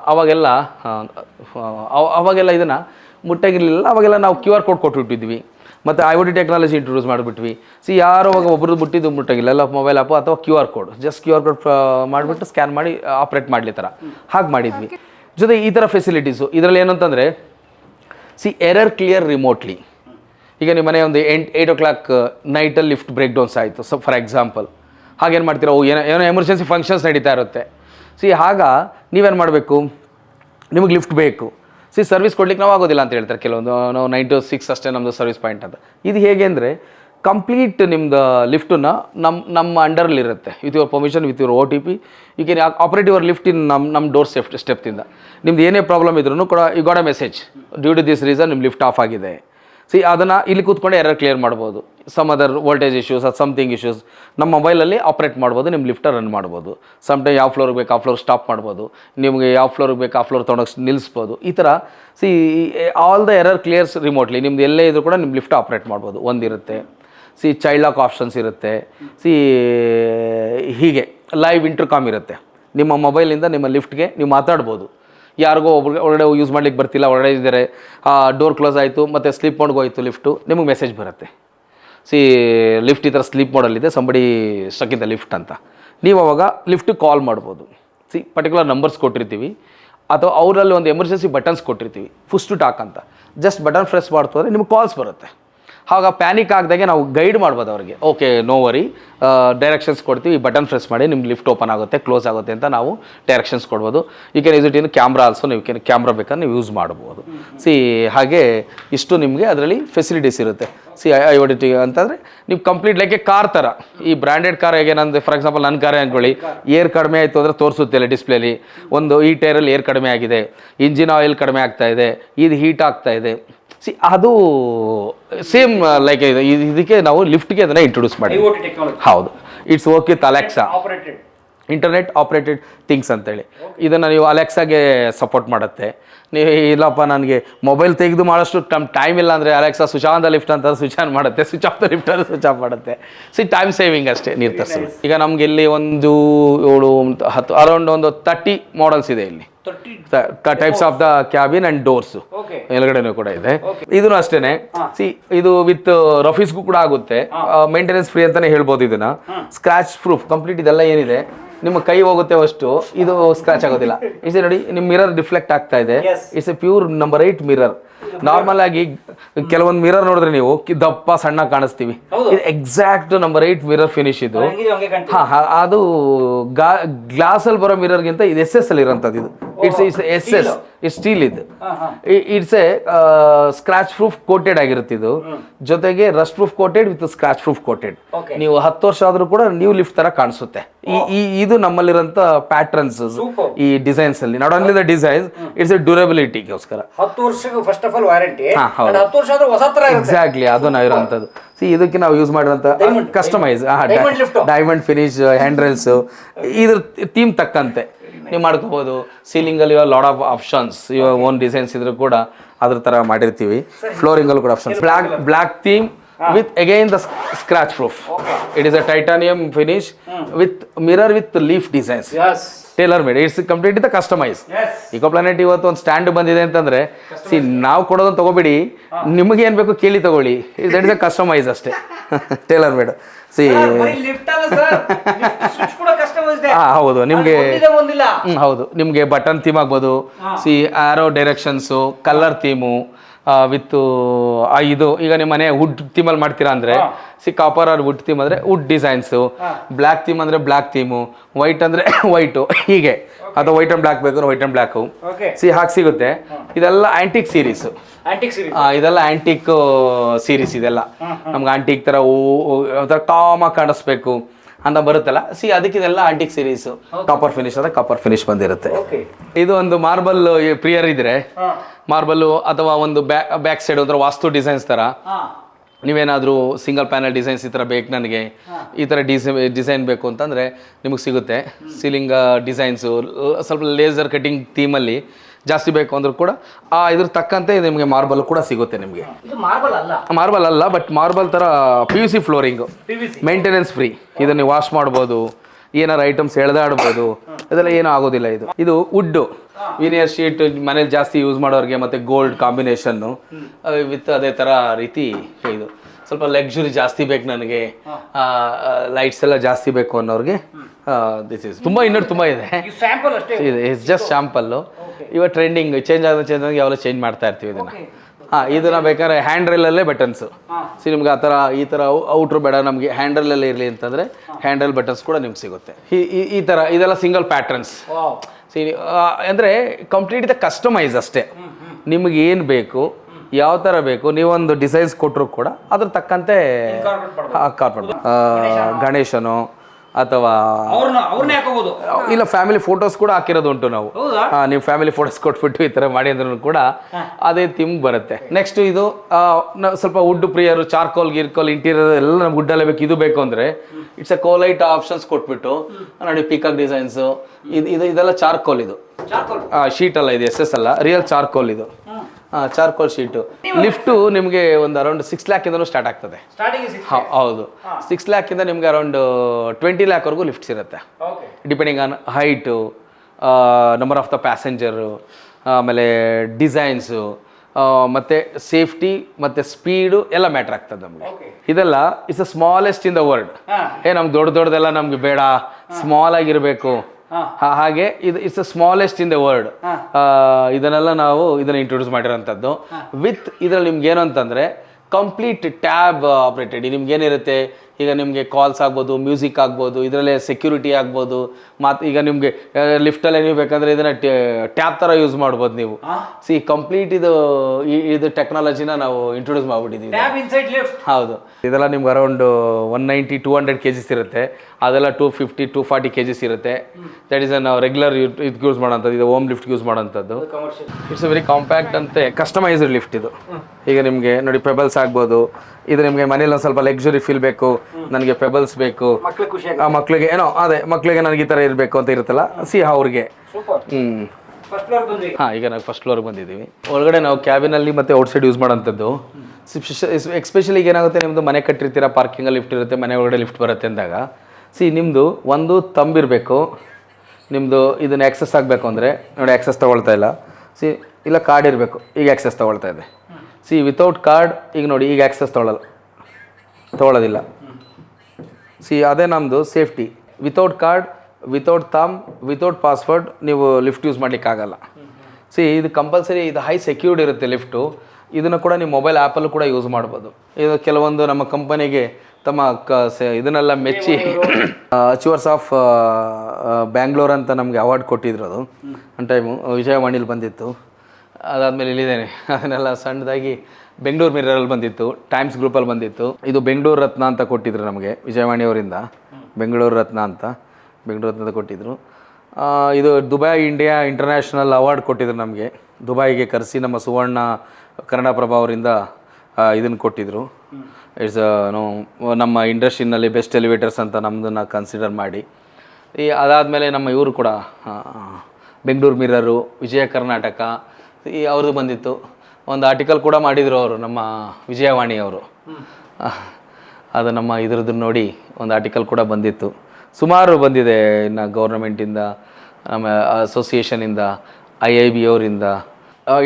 A: ಅವಾಗೆಲ್ಲ ಅವ- ಅವಾಗೆಲ್ಲ ಇದನ್ನು ಮುಟ್ಟಂಗಿರಲಿಲ್ಲ. ಅವಾಗೆಲ್ಲ ನಾವು ಕ್ಯೂ ಆರ್ ಕೋಡ್ ಕೊಟ್ಬಿಟ್ಟಿದ್ವಿ. ಮತ್ತು I O T technology introduce ಮಾಡಿಬಿಟ್ವಿ. See ಯಾರೋ ಅವಾಗ ಒಬ್ರದ್ದು ಬಿಟ್ಟಿದ್ದು ಮುಟ್ಟಂಗಿಲ್ಲ. ಎಲ್ಲ ಮೊಬೈಲ್ ಆ್ಯಪು ಅಥವಾ Q R code just Q R code ಮಾಡಿಬಿಟ್ಟು ಸ್ಕ್ಯಾನ್ ಮಾಡಿ ಆಪ್ರೇಟ್ ಮಾಡಲಿ ಥರ ಹಾಗೆ ಮಾಡಿದ್ವಿ. ಜೊತೆ ಈ ಥರ ಫೆಸಿಲಿಟೀಸು ಇದರಲ್ಲಿ ಏನಂತಂದರೆ ಸಿ ಎರರ್ ಕ್ಲಿಯರ್ ರಿಮೋಟ್ಲಿ ಈಗ ನಿಮ್ಮ ಮನೆ ಒಂದು ಎಂಟ್ ಏಯ್ಟ್ ಓ ಕ್ಲಾಕ್ ನೈಟಲ್ಲಿ ಲಿಫ್ಟ್ ಬ್ರೇಕ್ ಡೌನ್ಸ್ ಆಯಿತು. ಸೊ ಫಾರ್ ಎಕ್ಸಾಂಪಲ್ ಹಾಗೇನು ಮಾಡ್ತೀರಾ? ಓ, ಏನೋ ಏನೋ ಎಮರ್ಜೆನ್ಸಿ ಫಂಕ್ಷನ್ಸ್ ನಡೀತಾ ಇರುತ್ತೆ. ಸಿ ಆಗ ನೀವೇನು ಮಾಡಬೇಕು? ನಿಮಗೆ ಲಿಫ್ಟ್ ಬೇಕು. ಸಿ ಸರ್ವಿಸ್ ಕೊಡ್ಲಿಕ್ಕೆ ನಾವು ಆಗೋದಿಲ್ಲ ಅಂತ ಹೇಳ್ತಾರೆ ಕೆಲವೊಂದು ನಾವು ನೈನ್ ಟು ಸಿಕ್ಸ್ ಅಷ್ಟೇ ನಮ್ಮದು ಸರ್ವಿಸ್ ಪಾಯಿಂಟ್ ಅಂತ ಇದು ಹೇಗೆ ಅಂದರೆ ಕಂಪ್ಲೀಟ್ ನಿಮ್ದು ಲಿಫ್ಟನ್ನು ನಮ್ಮ ನಮ್ಮ ಅಂಡರಲ್ಲಿರುತ್ತೆ with your permission with your O T P you can operate your lift in ನಮ್ಮ ನಮ್ಮ ಡೋರ್ ಸ್ಟೆಪ್ ಸ್ಟೆಪ್ತಿಂದ ನಿಮ್ದು ಏನೇ ಪ್ರಾಬ್ಲಮ್ ಇದ್ರೂ ಕೂಡ you got message due to this reason ನಿಮ್ಮ ಲಿಫ್ಟ್ ಆಫ್ ಆಗಿದೆ. ಸಿ ಅದನ್ನು ಇಲ್ಲಿ ಕೂತ್ಕೊಂಡು ಎರರ್ ಕ್ಲಿಯರ್ ಮಾಡ್ಬೋದು. ಸಮ್ ಅದರ್ ವೋಲ್ಟೇಜ್ ಇಶ್ಯೂಸ್ ಅದು ಸಮಥಿಂಗ್ ಇಶ್ಯೂಸ್ ನಮ್ಮ ಮೊಬೈಲಲ್ಲಿ ಆಪ್ರೇಟ್ ಮಾಡ್ಬೋದು ನಿಮ್ಮ ಲಿಫ್ಟರ್ ರನ್ ಮಾಡ್ಬೋದು. ಸಮ್ ಟೈಮ್ ಯಾವ ಫ್ಲೋರ್ಗೆ ಬೇಕು ಆ ಫ್ಲೋರ್ ಸ್ಟಾಪ್ ಮಾಡ್ಬೋದು. ನಿಮಗೆ ಯಾವ ಫ್ಲೋರ್ಗೆ ಬೇಕು ಆ ಫ್ಲೋರ್ ತೊಗೊಂಡೋಗಿ ನಿಲ್ಲಿಸ್ಬೋದು ಈ ಥರ see all the error clears remotely ನಿಮ್ದು ಎಲ್ಲೇ ಇದ್ರೂ ಕೂಡ ನಿಮ್ಮ ಲಿಫ್ಟ್ ಆಪ್ರೇಟ್ ಮಾಡ್ಬೋದು. ಒಂದಿರುತ್ತೆ. ಸಿ ಚೈಲ್ಡ್ ಲಾಕ್ ಆಪ್ಷನ್ಸ್ ಇರುತ್ತೆ. ಸಿ ಹೀಗೆ ಲೈವ್ ಇಂಟರ್ಕಾಮ್ ಇರುತ್ತೆ. ನಿಮ್ಮ ಮೊಬೈಲಿಂದ ನಿಮ್ಮ ಲಿಫ್ಟ್ಗೆ ನೀವು ಮಾತಾಡ್ಬೋದು. ಯಾರಿಗೋ ಒಬ್ರಿಗೆ ಒಳಗಡೆ ಯೂಸ್ ಮಾಡ್ಲಿಕ್ಕೆ ಬರ್ತಿಲ್ಲ, ಒಳಗಡೆ ಇದ್ದಾರೆ. ಡೋರ್ ಕ್ಲೋಸ್ ಆಯಿತು, ಮತ್ತು ಸ್ಲಿಪ್ ಮೋಡ್ಗೆ ಹೋಯಿತು ಲಿಫ್ಟು ನಿಮಗೆ ಮೆಸೇಜ್ ಬರುತ್ತೆ. ಸಿ ಲಿಫ್ಟ್ ಈ ಥರ ಸ್ಲೀಪ್ ಮಾಡಲ್ಲಿದೆ ಸಂಬಡಿ ಸ್ಟಕ್ ಲಿಫ್ಟ್ ಅಂತ. ನೀವು ಅವಾಗ ಲಿಫ್ಟಿಗೆ ಕಾಲ್ ಮಾಡ್ಬೋದು. ಸಿ ಪರ್ಟಿಕ್ಯುಲರ್ ನಂಬರ್ಸ್ ಕೊಟ್ಟಿರ್ತೀವಿ. ಅಥವಾ ಅವರಲ್ಲಿ ಒಂದು ಎಮರ್ಜೆನ್ಸಿ ಬಟನ್ಸ್ ಕೊಟ್ಟಿರ್ತೀವಿ. ಫುಸ್ ಟು ಟಾಕ್ ಅಂತ. ಜಸ್ಟ್ ಬಟನ್ ಪ್ರೆಸ್ ಮಾಡ್ತು ಅಂದರೆ ನಿಮ್ಗೆ ಕಾಲ್ಸ್ ಬರುತ್ತೆ. ಆಗ ಪ್ಯಾನಿಕ್ ಆಗದಾಗೆ ನಾವು ಗೈಡ್ ಮಾಡ್ಬೋದು ಅವರಿಗೆ. ಓಕೆ ನೋ ವರಿ ಡೈರೆಕ್ಷನ್ಸ್ ಕೊಡ್ತೀವಿ. ಬಟನ್ ಪ್ರೆಸ್ ಮಾಡಿ ನಿಮ್ಮ ಲಿಫ್ಟ್ ಓಪನ್ ಆಗುತ್ತೆ ಕ್ಲೋಸ್ ಆಗುತ್ತೆ ಅಂತ ನಾವು ಡೈರೆಕ್ಷನ್ಸ್ ಕೊಡ್ಬೋದು. ಈ can use it in camera also ನೀವು ಕೆನ್ ಕ್ಯಾಮ್ರಾ ಬೇಕಾದ್ರೆ ನೀವು ಯೂಸ್ ಮಾಡ್ಬೋದು. ಸಿ ಹಾಗೆ ಇಷ್ಟು ನಿಮಗೆ ಅದರಲ್ಲಿ ಫೆಸಿಲಿಟೀಸ್ ಇರುತ್ತೆ. ಸಿ ಐ ಐ ಟಿ ಅಂತಂದರೆ ನೀವು ಕಂಪ್ಲೀಟ್ ಲೈಕ್ ಎ ಕಾರ್ ಥರ ಈ ಬ್ರ್ಯಾಂಡೆಡ್ ಕಾರ್ ಹೇಗೆ ಫಾರ್ ಎಕ್ಸಾಂಪಲ್ ನನ್ನ ಕಾರೇ ಅಂದ್ಕೊಳ್ಳಿ ಏರ್ ಕಡಿಮೆ ಆಯಿತು ಅಂದರೆ ತೋರಿಸುತ್ತೆ ಡಿಸ್ಪ್ಲೇಲಿ ಒಂದು ಈ ಟೈರಲ್ಲಿ ಏರ್ ಕಡಿಮೆ ಆಗಿದೆ. ಇಂಜಿನ್ ಆಯಿಲ್ ಕಡಿಮೆ ಆಗ್ತಾ ಇದೆ. ಇದು ಹೀಟ್ ಆಗ್ತಾ ಇದೆ. ಸಿ ಅದು ಸೇಮ್ ಲೈಕ್ ಇದು ಇದು- ಇದಕ್ಕೆ ನಾವು ಲಿಫ್ಟ್ಗೆ ಅದನ್ನು ಇಂಟ್ರೊಡ್ಯೂಸ್ ಮಾಡಿ
B: IoT technology.
A: ಹೌದು. It's okay with Alexa internet operated things ಅಂತೇಳಿ. ಇದನ್ನು ನೀವು ಅಲೆಕ್ಸಾಗೆ ಸಪೋರ್ಟ್ ಮಾಡುತ್ತೆ. ನೀವು ಇಲ್ಲಪ್ಪ ನನಗೆ ಮೊಬೈಲ್ ತೆಗೆದು ಮಾಡೋಷ್ಟು ಟಮ್ ಟೈಮ್ ಇಲ್ಲ ಅಂದರೆ Alexa switch on the lift ಅಂತ ಸ್ವಿಚ್ ಆನ್ ಮಾಡುತ್ತೆ. ಸ್ವಿಚ್ ಆಫ್ ದ ಲಿಫ್ಟ್ ಅಂತ ಸ್ವಿಚ್ ಆಫ್ ಮಾಡುತ್ತೆ. ಸಿ ಟೈಮ್ ಸೇವಿಂಗ್ ಅಷ್ಟೇ ನೀರು ತರಿಸೋದು. ಈಗ ನಮಗೆ ಇಲ್ಲಿ ಒಂದು ಏಳು ಹತ್ತು ಅರೌಂಡ್ ಒಂದು ತರ್ಟಿ ಮಾಡಲ್ಸ್ ಇದೆ ಇಲ್ಲಿ. Types of the cabin and doors ಎಲ್ಗಡೆನೂ ಕೂಡ ಇದೆ. ಇದನ್ನು ಅಷ್ಟೇನೆ. ಸಿ ಇದು ವಿತ್ ರಫೀಸ್ಗೂ ಕೂಡ ಆಗುತ್ತೆ. ಮೇಂಟೆನೆನ್ಸ್ ಫ್ರೀ ಅಂತಾನೆ ಹೇಳ್ಬೋದು ಇದನ್ನ. ಸ್ಕ್ರಾಚ್ ಪ್ರೂಫ್ ಕಂಪ್ಲೀಟ್ ಇದೆಲ್ಲ ಏನಿದೆ? ನಿಮ್ಮ ಕೈ ಹೋಗುತ್ತೆ ಅಷ್ಟು ಇದು ಸ್ಕ್ರಾಚ್ ಆಗೋದಿಲ್ಲ. ಇಸ್ ನೋಡಿ ನಿಮ್ಮ ಮಿರರ್ ರಿಫ್ಲೆಕ್ಟ್ ಆಗ್ತಾ ಇದೆ. It's a pure number eight mirror normal ಆಗಿ ಕೆಲವೊಂದು ಮಿರರ್ ನೋಡಿದ್ರೆ ನೀವು ದಪ್ಪ ಸಣ್ಣ ಕಾಣಿಸ್ತೀವಿ. ಇದು exact number eight mirror finish ಇದು. ಹಾ, ಅದು ಗ್ಲಾಸಲ್ಲಿ ಬರೋ ಮಿರರ್ಗಿಂತ ಇದು ಎಸ್ ಎಸ್ ಅಲ್ಲಿ ಇರೋಂಥದ್ದು ಇದು. It's it's S S it's steel ಇದು. It's a scratch proof coated ಆಗಿರುತ್ತೆ ಇದು. ಜೊತೆಗೆ rust proof coated with scratch proof coated. ನೀವು ಹತ್ತು ವರ್ಷ ಆದ್ರೂ ಕೂಡ ನ್ಯೂ ಲಿಫ್ಟ್ ತರ ಕಾಣಿಸುತ್ತೆ. ಈ ಈ ಇದು ನಮ್ಮಲ್ಲಿರೋಂಥ ಪ್ಯಾಟ್ರನ್ಸ್. ಈ ಡಿಸೈನ್ಸ್ ಅಲ್ಲಿ. Not only the designs it's a ಡ್ಯೂರಬಿಲಿಟಿಗೋಸ್ಕರ
B: ಹತ್ತು ವರ್ಷಕ್ಕೆ ಫಸ್ಟ್ ಆಫ್ ಆಲ್ ವಾರಂಟಿ. ಹತ್ತು ವರ್ಷ ಆದ್ರೂ ಹೊಸ ತರ
A: ಎಕ್ಸಾಕ್ಟ್ಲಿ ಅದು ನಾವು ಇರೋಂಥದ್ದು ಸಿ ಇದಕ್ಕೆ ನಾವು ಯೂಸ್ ಮಾಡಿರೋಂಥ ಕಸ್ಟಮೈಸ್. ಡೈಮಂಡ್ ಫಿನಿಶ್ ಹ್ಯಾಂಡ್ರೈಲ್ಸ್ ಇದ್ರ ಥೀಮ್ ತಕ್ಕಂತೆ. ನೀವು ಮಾಡ್ಕೋಬೋದು. ಸೀಲಿಂಗಲ್ಲಿ ಅಲ್ಲಿ ಲಾಡ್ ಆಫ್ ಆಪ್ಷನ್ಸ್ ಇವಾಗ ಓನ್ ಡಿಸೈನ್ಸ್ ಇದ್ರು ಕೂಡ ಅದ್ರ ತರ ಮಾಡಿರ್ತೀವಿ. ಫ್ಲೋರಿಂಗ್ ಅಲ್ಲಿ ಕೂಡ options block black theme with again the scratch proof it is a titanium finish with mirror with leaf designs tailor made it's complete the customise. Eco Planet ಇವತ್ತು ಒಂದು ಸ್ಟ್ಯಾಂಡ್ ಬಂದಿದೆ ಅಂತಂದ್ರೆ ಸಿ ನಾವು ಕೊಡೋದನ್ನ ತಗೋಬೇಡಿ. ನಿಮಗೆ ಏನ್ ಬೇಕು ಕೇಳಿ ತಗೊಳ್ಳಿ. ದಟ್ ಇಸ್ ಅ ಕಸ್ಟಮೈಸ್ ಅಷ್ಟೇ. ಟೇಲರ್ ಮೇಡ್ ಸಿ
B: ಅಲ್ಲ
A: ಹಾ ಹೌದು ನಿಮಗೆ ಹೌದು. ನಿಮಗೆ ಬಟನ್ ಥೀಮ್ ಆಗ್ಬೋದು. See arrow directions colour theme with ಇದು. ಈಗ ನಿಮ್ಮ ಮನೆ ವುಡ್ ಥೀಮಲ್ಲಿ ಮಾಡ್ತೀರಾ ಅಂದ್ರೆ see copper or wood theme ಅಂದ್ರೆ ವುಡ್ ಡಿಸೈನ್ಸು ಬ್ಲ್ಯಾಕ್ ಥೀಮ್ ಅಂದ್ರೆ ಬ್ಲ್ಯಾಕ್ ಥೀಮು ವೈಟ್ ಅಂದ್ರೆ ವೈಟು ಹೀಗೆ. ಅಥವಾ ವೈಟ್ ಅಂಡ್ ಬ್ಲ್ಯಾಕ್ ಬೇಕು ವೈಟ್ ಅಂಡ್ ಬ್ಲ್ಯಾಕು ಸಿ ಹಾಕಿ ಸಿಗುತ್ತೆ. ಇದೆಲ್ಲ ಆಂಟಿಕ್ ಸೀರೀಸು ಇದೆಲ್ಲ ಆಂಟಿಕ್ ಸೀರೀಸ್ ಇದೆಲ್ಲ. ನಮ್ಗೆ ಆಂಟಿಕ್ ಥರ ಒಂಥರ ಟಾಮಾಗಿ ಕಾಣಿಸ್ಬೇಕು. ಅಂತ ಬರುತ್ತಲ್ಲ? ಸಿ ಅದಕ್ಕೆ ಇದೆಲ್ಲ ಆಂಟಿಕ್ ಸೀರೀಸ್ ಕಾಪರ್ ಫಿನಿಶ್ ಅಂದ್ರೆ ಕಾಪರ್ ಫಿನಿಶ್ ಬಂದಿರುತ್ತೆ. ಇದು ಒಂದು ಮಾರ್ಬಲ್ ಪ್ರಿಯರ್ ಇದ್ರೆ ಮಾರ್ಬಲ್ ಅಥವಾ ಒಂದು ಬ್ಯಾಕ್ ಸೈಡ್ ಅಂದ್ರೆ ವಾಸ್ತು ಡಿಸೈನ್ಸ್
B: ತರ.
A: ನೀವೇನಾದರೂ ಸಿಂಗಲ್ ಪ್ಯಾನಲ್ ಡಿಸೈನ್ಸ್ ಈ ಥರ ಬೇಕು ನನಗೆ ಈ ಥರ ಡಿಸೈ ಡಿಸೈನ್ ಬೇಕು ಅಂತಂದರೆ ನಿಮಗೆ ಸಿಗುತ್ತೆ. ಸೀಲಿಂಗ್ ಡಿಸೈನ್ಸು ಸ್ವಲ್ಪ ಲೇಸರ್ ಕಟಿಂಗ್ ಥೀಮಲ್ಲಿ ಜಾಸ್ತಿ ಬೇಕು ಅಂದರೂ ಕೂಡ ಆ ಇದ್ರ ತಕ್ಕಂತೆ ನಿಮಗೆ ಮಾರ್ಬಲ್ ಕೂಡ ಸಿಗುತ್ತೆ ನಿಮಗೆ.
B: ಮಾರ್ಬಲ್ ಅಲ್ಲ?
A: ಮಾರ್ಬಲ್ ಅಲ್ಲ ಬಟ್ ಮಾರ್ಬಲ್ ಥರ P U C flooring maintenance free ಇದನ್ನ ನೀವು ವಾಶ್ ಮಾಡ್ಬೋದು ಏನಾರು ಐಟಮ್ಸ್ ಎಳೆದಾಡ್ಬೋದು ಇದೆಲ್ಲ ಏನೂ ಆಗೋದಿಲ್ಲ ಇದು. ಇದು ವುಡ್ಡು ವಿನಿಯರ್ ಶೀಟ್ ಮನೇಲಿ ಜಾಸ್ತಿ ಯೂಸ್ ಮಾಡೋರಿಗೆ ಮತ್ತು ಗೋಲ್ಡ್ ಕಾಂಬಿನೇಷನ್ನು ವಿತ್ ಅದೇ ಥರ ರೀತಿ ಇದು. ಸ್ವಲ್ಪ ಲಕ್ಸುರಿ ಜಾಸ್ತಿ ಬೇಕು ನನಗೆ ಲೈಟ್ಸ್ ಎಲ್ಲ ಜಾಸ್ತಿ ಬೇಕು ಅನ್ನೋರಿಗೆ ದಿಸ್ ಇಸ್ ತುಂಬ ಇನ್ನೂ ತುಂಬ ಇದೆ. ಇದೆ ಇಟ್ಸ್ ಜಸ್ಟ್ ಶಾಂಪಲ್ಲು ಇವಾಗ ಟ್ರೆಂಡಿಂಗ್ ಚೇಂಜ್ ಆದ ಚೇಂಜ್ ಆದಾಗ ಯಾವಾಗ ಚೇಂಜ್ ಮಾಡ್ತಾ ಇರ್ತೀವಿ ಇದನ್ನ. ಹಾಂ ಇದನ್ನ ಬೇಕಾದ್ರೆ ಹ್ಯಾಂಡಲ್ ಅಲ್ಲೇ ಬಟನ್ಸ್ ಸಿ ನಿಮ್ಗೆ ಆ ಥರ ಈ ಥರ ಔಟ್ರು ಬೇಡ ನಮಗೆ ಹ್ಯಾಂಡ್ರಲ್ಲೇ ಇರಲಿ ಅಂತಂದರೆ ಹ್ಯಾಂಡ್ರಲ್ ಬಟನ್ಸ್ ಕೂಡ ನಿಮ್ಗೆ ಸಿಗುತ್ತೆ. ಈ ಈ- ಥರ ಇದೆಲ್ಲ ಸಿಂಗಲ್ ಪ್ಯಾಟ್ರನ್ಸ್ ಸಿ ಅಂದರೆ ಕಂಪ್ಲೀಟ್ ದ ಕಸ್ಟಮೈಸ್ ಅಷ್ಟೇ. ನಿಮಗೆ ಏನು ಬೇಕು ಯಾವ ಥರ ಬೇಕು ನೀವೊಂದು ಡಿಸೈನ್ಸ್ ಕೊಟ್ಟರು ಕೂಡ ಅದ್ರ ತಕ್ಕಂತೆ ಕಾರ್ಪೊರೇಟ್ ಗಣೇಶನು? ಅಥವಾ
B: ಅವ್ರನ್ನ ಅವ್ರನ್ನೇ ಹಾಕೋಬಹುದು
A: ಇಲ್ಲ ಫ್ಯಾಮಿಲಿ ಫೋಟೋಸ್ ಕೂಡ ಹಾಕಿರೋದು ಉಂಟು ನಾವು. ನೀವು ಫ್ಯಾಮಿಲಿ ಫೋಟೋಸ್ ಕೊಟ್ಬಿಟ್ಟು ಈ ಥರ ಮಾಡಿ ಅಂದ್ರೂ ಕೂಡ ಅದೇ ಥೀಮ್ ಬರುತ್ತೆ. ನೆಕ್ಸ್ಟ್ ಇದು ನಾವು ಸ್ವಲ್ಪ ವುಡ್ ಪ್ರಿಯರು ಚಾರ್ಕೋಲ್ ಗಿರ್ಕೋಲ್ ಇಂಟೀರಿಯರ್ ಎಲ್ಲ ನಮ್ಗೆ ವುಡ್ಡಲ್ಲೇ ಬೇಕು ಇದು ಬೇಕು ಅಂದರೆ ಇಟ್ಸ್ ಅ ಕೋಲೈಟ್ ಆಪ್ಷನ್ಸ್ ಕೊಟ್ಬಿಟ್ಟು ನೋಡಿ ಪಿಕಾಕ್ ಡಿಸೈನ್ಸು ಇದು ಇದು ಇದೆಲ್ಲ ಚಾರ್ಕೋಲ್ ಇದು.
B: ಚಾರ್ಕೋಲ್
A: ಶೀಟ್ ಅಲ್ಲ ಇದು ಎಸ್ ಎಸ್ ಅಲ್ಲ ರಿಯಲ್ ಚಾರ್ಕೋಲ್ ಇದು ಚಾರ್ಕೋಲ್ ಶೀಟು. ಲಿಫ್ಟು ನಿಮಗೆ ಒಂದು ಅರೌಂಡ್ ಸಿಕ್ಸ್ ಲ್ಯಾಕಿಂದನೂ ಸ್ಟಾರ್ಟ್ ಆಗ್ತದೆ. ಹೌ- ಹೌದು. ಸಿಕ್ಸ್ ಲ್ಯಾಕಿಂದ ನಿಮ್ಗೆ ಅರೌಂಡ್ ಟ್ವೆಂಟಿ ಲ್ಯಾಕ್ವರೆಗೂ ಲಿಫ್ಟ್ಸ್ ಇರುತ್ತೆ. Depending on height number of the passenger ಆಮೇಲೆ ಡಿಸೈನ್ಸು ಮತ್ತು ಸೇಫ್ಟಿ ಮತ್ತು ಸ್ಪೀಡು ಎಲ್ಲ ಮ್ಯಾಟ್ರ್ ಆಗ್ತದೆ ನಮಗೆ. ಇದೆಲ್ಲ it's uh smallest in the world ಏ ನಮ್ಗೆ ದೊಡ್ಡ ದೊಡ್ಡದೆಲ್ಲ ನಮ್ಗೆ ಬೇಡ. ಸ್ಮಾಲ್ ಆಗಿರಬೇಕು. ಹಾಗೆ ಇದು it's uh smallest in the world ಇದನ್ನೆಲ್ಲ ನಾವು ಇದನ್ನ ಇಂಟ್ರೊಡ್ಯೂಸ್ ಮಾಡಿರೋಂಥದ್ದು. ವಿತ್ ಇದರಲ್ಲಿ ನಿಮ್ಗೆ ಏನು ಅಂತಂದರೆ ಕಂಪ್ಲೀಟ್ ಟ್ಯಾಬ್ ಆಪ್ರೇಟೆಡ್ ನಿಮ್ಗೆ ಏನಿರುತ್ತೆ? ಈಗ ನಿಮಗೆ ಕಾಲ್ಸ್ ಆಗ್ಬೋದು ಮ್ಯೂಸಿಕ್ ಆಗ್ಬೋದು ಇದರಲ್ಲೇ ಸೆಕ್ಯೂರಿಟಿ ಆಗ್ಬೋದು ಮತ್ತು ಈಗ ನಿಮಗೆ ಲಿಫ್ಟಲ್ಲಿ ನೀವು ಬೇಕಂದ್ರೆ ಇದನ್ನ ಟ್ಯಾಬ್ ಥರ ಯೂಸ್ ಮಾಡ್ಬೋದು ನೀವು. ಸಿ ಕಂಪ್ಲೀಟ್ ಇದು ಈ- ಇದು ಟೆಕ್ನಾಲಜಿನ ನಾವು ಇಂಟ್ರೊಡ್ಯೂಸ್ ಮಾಡಿಬಿಟ್ಟಿದ್ದೀವಿ ಹೌದು. ಇದೆಲ್ಲ ನಿಮ್ಗೆ around one ninety two hundred K Gs ಇರುತ್ತೆ. ಅದೆಲ್ಲ two fifty two forty K Gs ಇರುತ್ತೆ ದಟ್ ಈಸ್ ನಾವು ರೆಗ್ಯುಲರ್ ಇದು ಯೂಸ್ ಮಾಡೋಂಥದ್ದು ಇದು ಓಮ್ ಲಿಫ್ಟ್ ಯೂಸ್ ಮಾಡೋಂಥದ್ದು ಇಟ್ಸ್ ವೆರಿ ಕಾಂಪ್ಯಾಕ್ಟ್ ಅಂತೆ ಕಸ್ಟಮೈಸ್ಡ್ ಲಿಫ್ಟ್ ಇದು. ಈಗ ನಿಮಗೆ ನೋಡಿ ಪೆಬಲ್ಸ್ ಆಗ್ಬೋದು ಇದು ನಿಮಗೆ ಮನೇಲಿ ಒಂದು ಸ್ವಲ್ಪ ಲಕ್ಸುರಿ ಫೀಲ್ ಬೇಕು ನನಗೆ ಪೆಬಲ್ಸ್ ಬೇಕು. ಆ ಮಕ್ಕಳಿಗೆ ಏನೋ ಅದೇ ಮಕ್ಕಳಿಗೆ ನನಗೆ ಈ ಥರ ಇರಬೇಕು ಅಂತ ಇರುತ್ತಲ್ಲ ಸಿ ಅವ್ರಿಗೆ. ಹ್ಞೂ
B: ಫಸ್ಟ್ ಫ್ಲೋರ್ ಬಂದ್ವಿ.
A: ಹಾಂ ಈಗ ನಾವು ಫಸ್ಟ್ ಫ್ಲೋರ್ಗೆ ಬಂದಿದ್ದೀವಿ. ಒಳಗಡೆ ನಾವು ಕ್ಯಾಬಿನಲ್ಲಿ ಮತ್ತು ಔಟ್ಸೈಡ್ ಯೂಸ್ ಮಾಡೋಂಥದ್ದು ಎಕ್ಸ್ಪೆಷಲಿ ಈಗ ಏನಾಗುತ್ತೆ ನಿಮ್ಮದು ಮನೆ ಕಟ್ಟಿರ್ತೀರ ಪಾರ್ಕಿಂಗಲ್ಲಿ ಲಿಫ್ಟ್ ಇರುತ್ತೆ ಮನೆ ಒಳಗಡೆ ಲಿಫ್ಟ್ ಬರುತ್ತೆ ಅಂದಾಗ ಸಿ ನಿಮ್ಮದು ಒಂದು ತಂಬಿರಬೇಕು. ನಿಮ್ಮದು ಇದನ್ನು ಎಕ್ಸಸ್ ಆಗಬೇಕು ಅಂದರೆ, ನೋಡಿ ಎಕ್ಸಸ್ ತೊಗೊಳ್ತಾ ಇಲ್ಲ. ಸಿ ಇಲ್ಲ ಕಾರ್ಡ್ ಇರಬೇಕು, ಈಗ ಎಕ್ಸಸ್ ತೊಗೊಳ್ತಾ ಇದೆ. ಸಿ ವಿತೌಟ್ ಕಾರ್ಡ್ ಈಗ ನೋಡಿ, ಈಗ ಎಕ್ಸಸ್ ತೊಗೊಳಲ್ಲ. ತೊಗೊಳೋದಿಲ್ಲ. ಸಿ ಅದೇ ನಮ್ಮದು safety without card without thumb without password ನೀವು ಲಿಫ್ಟ್ ಯೂಸ್ ಮಾಡಲಿಕ್ಕಾಗಲ್ಲ ಸಿ ಇದು ಕಂಪಲ್ಸರಿ ಇದು ಹೈ ಸೆಕ್ಯೂರ್ಡ್ ಇರುತ್ತೆ ಲಿಫ್ಟು ಇದನ್ನು ಕೂಡ ನೀವು ಮೊಬೈಲ್ ಆ್ಯಪಲ್ಲೂ ಕೂಡ ಯೂಸ್ ಮಾಡ್ಬೋದು. ಇದು ಕೆಲವೊಂದು ನಮ್ಮ ಕಂಪನಿಗೆ ತಮ್ಮ ಕ ಸ- ಇದನ್ನೆಲ್ಲ ಮೆಚ್ಚಿ ಅಚೀವರ್ಸ್ ಆಫ್ ಬ್ಯಾಂಗ್ಳೂರ್ ಅಂತ ನಮಗೆ ಅವಾರ್ಡ್ ಕೊಟ್ಟಿದ್ರು ಅದು. ಒನ್ ಟೈಮು ವಿಜಯವಾಣಿಲಿ ಬಂದಿತ್ತು. ಅದಾದಮೇಲೆ ಇಲ್ಲಿದ್ದೇನೆ. ಅದನ್ನೆಲ್ಲ ಸಣ್ಣದಾಗಿ ಬೆಂಗಳೂರು ಮಿರರಲ್ಲಿ ಬಂದಿತ್ತು. ಟೈಮ್ಸ್ ಗ್ರೂಪಲ್ಲಿ ಬಂದಿತ್ತು. ಇದು ಬೆಂಗಳೂರು ರತ್ನ ಅಂತ ಕೊಟ್ಟಿದ್ರು ನಮಗೆ ವಿಜಯವಾಣಿಯವರಿಂದ ಬೆಂಗಳೂರು ರತ್ನ ಅಂತ ಬೆಂಗಳೂರು ರತ್ನ ಅಂತ ಕೊಟ್ಟಿದ್ರು. ಆ, ಇದು ದುಬೈ ಇಂಡಿಯಾ ಇಂಟರ್ನ್ಯಾಷನಲ್ ಅವಾರ್ಡ್ ಕೊಟ್ಟಿದ್ರು ನಮಗೆ. ದುಬೈಗೆ ಕರೆಸಿ ನಮ್ಮ ಸುವರ್ಣ ಕನ್ನಡಪ್ರಭ ಅವರಿಂದ ಇದನ್ನು ಕೊಟ್ಟಿದ್ರು. ಇಟ್ಸ್ ನೋ ನಮ್ಮ ಇಂಡಸ್ಟ್ರಿನಲ್ಲಿ ಬೆಸ್ಟ್ ಎಲಿವೇಟರ್ಸ್ ಅಂತ ನಮ್ಮದನ್ನು ಕನ್ಸಿಡರ್ ಮಾಡಿ. ಈ ಅದಾದಮೇಲೆ ನಮ್ಮ ಇವರು ಕೂಡ ಬೆಂಗಳೂರು ಮಿರರು ವಿಜಯ ಕರ್ನಾಟಕ, ಈ ಅವ್ರದ್ದು ಬಂದಿತ್ತು. ಒಂದು ಆರ್ಟಿಕಲ್ ಕೂಡ ಮಾಡಿದರು ಅವರು, ನಮ್ಮ ವಿಜಯವಾಣಿ ಅವರು. ಅದು ನಮ್ಮ ಇದ್ರದ್ದು ನೋಡಿ ಒಂದು ಆರ್ಟಿಕಲ್ ಕೂಡ ಬಂದಿತ್ತು. ಸುಮಾರು ಬಂದಿದೆ ಇನ್ನು ಗೌರ್ಮೆಂಟಿಂದ ನಮ್ಮ ಅಸೋಸಿಯೇಷನಿಂದ ಐ ಐ ಬಿ ಅವರಿಂದ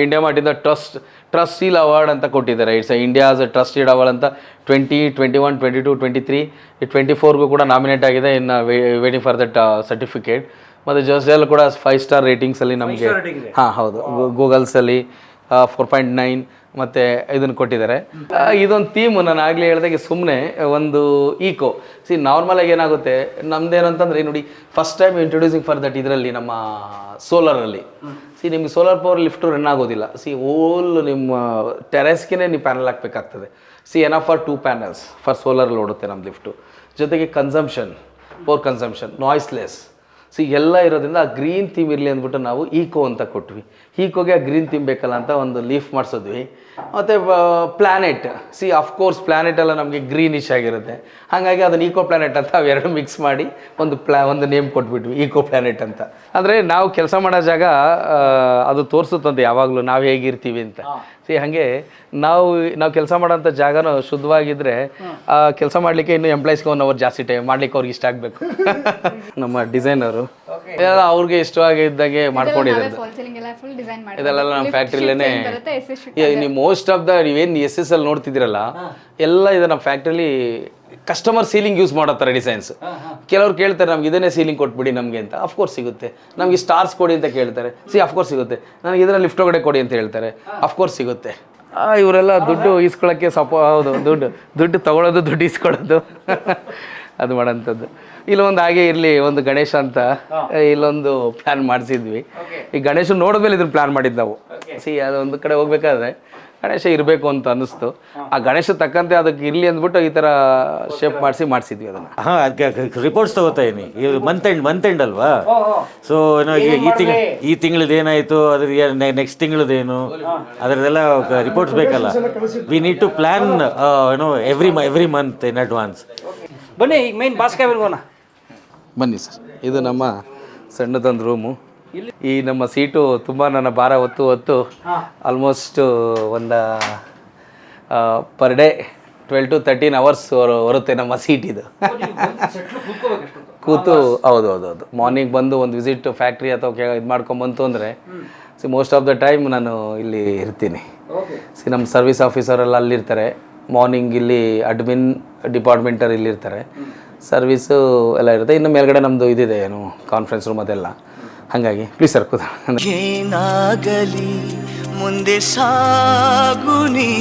A: ಇಂಡಿಯಾ ಮಾರ್ಟಿಂದ ಟ್ರಸ್ಟ್ ಟ್ರಸ್ಟೀಲ್ ಅವಾರ್ಡ್ ಅಂತ ಕೊಟ್ಟಿದ್ದಾರೆ. ಇಟ್ಸ್ ಇಂಡಿಯಾಸ್ ಟ್ರಸ್ಟೆಡ್ ಅವಾರ್ಡ್ ಅಂತ twenty twenty one twenty two twenty three twenty ಫೋರ್ಗೂ ಕೂಡ ನಾಮಿನೇಟ್ ಆಗಿದೆ. ಇನ್ನು ವೇಟಿಂಗ್ ಫಾರ್ ದಟ್ ಸರ್ಟಿಫಿಕೇಟ್ ಮತ್ತು ಜೋಸೆಲ್ ಕೂಡ ಫೈವ್ ಸ್ಟಾರ್ ರೇಟಿಂಗ್ಸಲ್ಲಿ ನಮಗೆ ಹಾಂ ಹೌದು. ಗೂಗಲ್ಸಲ್ಲಿ ಫೋರ್ ಪಾಯಿಂಟ್ ನೈನ್ ಮತ್ತು ಇದನ್ನು ಕೊಟ್ಟಿದ್ದಾರೆ. ಇದೊಂದು ಥೀಮ್ ನಾನು ಆಗಲೇ ಹೇಳ್ದಾಗೆ ಸುಮ್ಮನೆ ಒಂದು ಈಕೋ ಸಿ ನಾರ್ಮಲಾಗಿ ಏನಾಗುತ್ತೆ? ನಮ್ದೇನಂತಂದ್ರೆ ನೋಡಿ first time introducing for that ಇದರಲ್ಲಿ ನಮ್ಮ ಸೋಲರಲ್ಲಿ ಸಿ ನಿಮಗೆ ಸೋಲಾರ್ ಪವರ್ ಲಿಫ್ಟು ರನ್ ಆಗೋದಿಲ್ಲ. ಸಿ ಓಲ್ ನಿಮ್ಮ ಟೆರೆಸ್ಗೆ ನೀವು ಪ್ಯಾನಲ್ ಹಾಕಬೇಕಾಗ್ತದೆ. See N for two panels for solar ಓಡುತ್ತೆ ನಮ್ಮ ಲಿಫ್ಟು ಜೊತೆಗೆ consumption power consumption noiseless see ಎಲ್ಲ ಇರೋದ್ರಿಂದ ಆ ಗ್ರೀನ್ ಥೀಮ್ ಇರಲಿ ಅಂದ್ಬಿಟ್ಟು ನಾವು ಈಕೋ ಅಂತ ಕೊಟ್ವಿ. ಈಕೋಗೆ ಆ ಗ್ರೀನ್ ಥೀಮ್ ಬೇಕಲ್ಲ ಅಂತ ಒಂದು ಲೀಫ್ ಮಾಡಿಸಿದ್ವಿ. ಮತ್ತು ಪ್ಲ್ಯಾನೆಟ್ ಸಿ ಅಫ್ಕೋರ್ಸ್ ಪ್ಲ್ಯಾನೆಟ್ ಎಲ್ಲ ನಮಗೆ ಗ್ರೀನಿಶ್ ಆಗಿರುತ್ತೆ. ಹಾಗಾಗಿ ಅದನ್ನು ಈಕೋ ಪ್ಲ್ಯಾನೆಟ್ ಅಂತ ಅವೆರಡು ಮಿಕ್ಸ್ ಮಾಡಿ ಒಂದು ಪ್ಲಾ ಒಂದು ನೇಮ್ ಕೊಟ್ಬಿಟ್ವಿ ಈಕೋ ಪ್ಲ್ಯಾನೆಟ್ ಅಂತ. ಅಂದರೆ ನಾವು ಕೆಲಸ ಮಾಡೋ ಜಾಗ ಅದು ತೋರಿಸುತ್ತಂತೆ ಯಾವಾಗಲೂ ನಾವು ಹೇಗಿರ್ತೀವಿ ಅಂತ. ಸಿ ಹಾಗೆ ನಾವು ನಾವು ಕೆಲಸ ಮಾಡೋಂಥ ಜಾಗನೂ ಶುದ್ಧವಾಗಿದ್ದರೆ ಕೆಲಸ ಮಾಡಲಿಕ್ಕೆ ಇನ್ನು ಎಂಪ್ಲಾಯ್ಸ್ಗೆ ಒನ್ ಅವರ್ ಜಾಸ್ತಿ ಟೈಮ್ ಮಾಡ್ಲಿಕ್ಕೆ ಅವ್ರಿಗೆ ಇಷ್ಟ ಆಗಬೇಕು. ನಮ್ಮ ಡಿಸೈನರು ಅವ್ರಿಗೆ ಇಷ್ಟವಾಗಿದ್ದಾಗೆ ಮಾಡ್ಕೊಂಡಿದ್ದಾರೆ
E: ಫಾಲ್ ಸೀಲಿಂಗ್ ಎಲ್ಲ ಫುಲ್ ಡಿಸೈನ್ ಮಾಡಿ
A: ಇದೆಲ್ಲ ನಮ್ಮ ಫ್ಯಾಕ್ಟ್ರಿಲೇನೆ
E: ನಿಮ್ಮ
A: ನೀವು ಮೋಸ್ಟ್ ಆಫ್ ದ ನೀವೇನು ಎಸ್ ಎಸ್ ಅಲ್ಲಿ ನೋಡ್ತಿದ್ದೀರಲ್ಲ ಎಲ್ಲ ಇದನ್ನ ನಮ್ಮ ಫ್ಯಾಕ್ಟ್ರಿಲಿ ಕಸ್ಟಮರ್ ಸೀಲಿಂಗ್ ಯೂಸ್ ಮಾಡತ್ತಾರೆ ಥರ ಡಿಸೈನ್ಸ್ ಕೆಲವ್ರು ಕೇಳ್ತಾರೆ ನಮ್ಗೆ ಇದನ್ನೇ ಸೀಲಿಂಗ್ ಕೊಟ್ಬಿಡಿ ನಮಗೆ ಅಂತ. ಅಫ್ಕೋರ್ಸ್ ಸಿಗುತ್ತೆ. ನಮಗೆ ಸ್ಟಾರ್ಸ್ ಕೊಡಿ ಅಂತ ಕೇಳ್ತಾರೆ. ಸಿ ಅಫ್ಕೋರ್ಸ್ ಸಿಗುತ್ತೆ. ನನಗೆ ಇದನ್ನ ಲಿಫ್ಟ್ ಒಳಗಡೆ ಕೊಡಿ ಅಂತ ಹೇಳ್ತಾರೆ. ಅಫ್ಕೋರ್ಸ್ ಸಿಗುತ್ತೆ. ಆ, ಇವರೆಲ್ಲ ದುಡ್ಡು ಇಸ್ಕೊಳ್ಳೋಕ್ಕೆ ಸಪ ಹೌದು ದುಡ್ಡು ದುಡ್ಡು ತಗೊಳ್ಳೋದು ದುಡ್ಡು ಇಸ್ಕೊಳ್ಳೋದು ಅದು ಮಾಡೋಂಥದ್ದು ಇಲ್ಲೊಂದು ಹಾಗೆ ಇರಲಿ ಒಂದು ಗಣೇಶ ಅಂತ ಇಲ್ಲೊಂದು ಪ್ಲ್ಯಾನ್ ಮಾಡಿಸಿದ್ವಿ. ಈ ಗಣೇಶ ನೋಡಿದ್ಮೇಲೆ ಇದನ್ನ ಪ್ಲ್ಯಾನ್ ಮಾಡಿದ್ದು ನಾವು. ಸಿ ಅದೊಂದು ಕಡೆ ಹೋಗ್ಬೇಕಾದ್ರೆ ಗಣೇಶ ಇರಬೇಕು ಅಂತ ಅನ್ನಿಸ್ತು. ಆ ಗಣೇಶ ತಕ್ಕಂತೆ ಅದಕ್ಕೆ ಇರಲಿ ಅಂದ್ಬಿಟ್ಟು ಈ ಥರ ಶೇಪ್ ಮಾಡಿಸಿ ಮಾಡಿಸಿದ್ವಿ ಅದನ್ನು.
F: ಹಾಂ ಅದಕ್ಕೆ ರಿಪೋರ್ಟ್ಸ್ ತಗೋತಾ ಇದೀನಿ. ಇದು ಮಂತ್ ಎಂಡ್ ಮಂತ್ ಎಂಡ್ ಅಲ್ವಾ? ಸೊ ಏನೋ ಈ ಈ ತಿಂಗಳು ಈ ತಿಂಗಳದ್ದು ಏನಾಯಿತು ಅದ್ರ ನೆಕ್ಸ್ಟ್ ತಿಂಗಳದ್ದೇನು ಅದರದೆಲ್ಲ ರಿಪೋರ್ಟ್ಸ್ ಬೇಕಲ್ಲ. ವಿ ನೀಡ್ ಟು ಪ್ಲ್ಯಾನ್ ಏನೋ every every month in advance
B: ಬನ್ನಿ ಈಗ ಮೈನ್ ಬಾಸ್ ಹೋಗೋಣ.
A: ಬನ್ನಿ ಸರ್. ಇದು ನಮ್ಮ ಸಣ್ಣದೊಂದು ರೂಮು ಈ ನಮ್ಮ ಸೀಟು ತುಂಬ ನನ್ನ ಭಾರ ಹೊತ್ತು ಹೊತ್ತು ಆಲ್ಮೋಸ್ಟ್ ಒಂದು per day twelve to thirteen hours ಬರುತ್ತೆ ನಮ್ಮ ಸೀಟ್ ಇದು. ಕೂತು ಹೌದು ಹೌದು ಹೌದು. ಮಾರ್ನಿಂಗ್ ಬಂದು ಒಂದು ವಿಸಿಟ್ ಫ್ಯಾಕ್ಟ್ರಿ ಅಥವಾ ಇದು ಮಾಡ್ಕೊಂಬಂತು ಅಂದರೆ see most of the time ನಾನು ಇಲ್ಲಿ ಇರ್ತೀನಿ. ಸಿ ನಮ್ಮ ಸರ್ವಿಸ್ ಆಫೀಸರೆಲ್ಲ ಅಲ್ಲಿರ್ತಾರೆ. ಮಾರ್ನಿಂಗ್ ಇಲ್ಲಿ ಅಡ್ಮಿನ್ ಡಿಪಾರ್ಟ್ಮೆಂಟರ್ ಇಲ್ಲಿರ್ತಾರೆ ಸರ್ವಿಸು ಎಲ್ಲ ಇರುತ್ತೆ. ಇನ್ನು ಮೇಲ್ಗಡೆ ನಮ್ಮದು ಇದಿದೆ ಏನು ಕಾನ್ಫರೆನ್ಸ್ ರೂಮ್ ಅದೆಲ್ಲ. ಹಾಗಾಗಿ ಪ್ಲೀಸ್ ಸರ್ ಕೂತ
G: ಏನಾಗಲಿ ಮುಂದೆ ಸಾಗುನಿ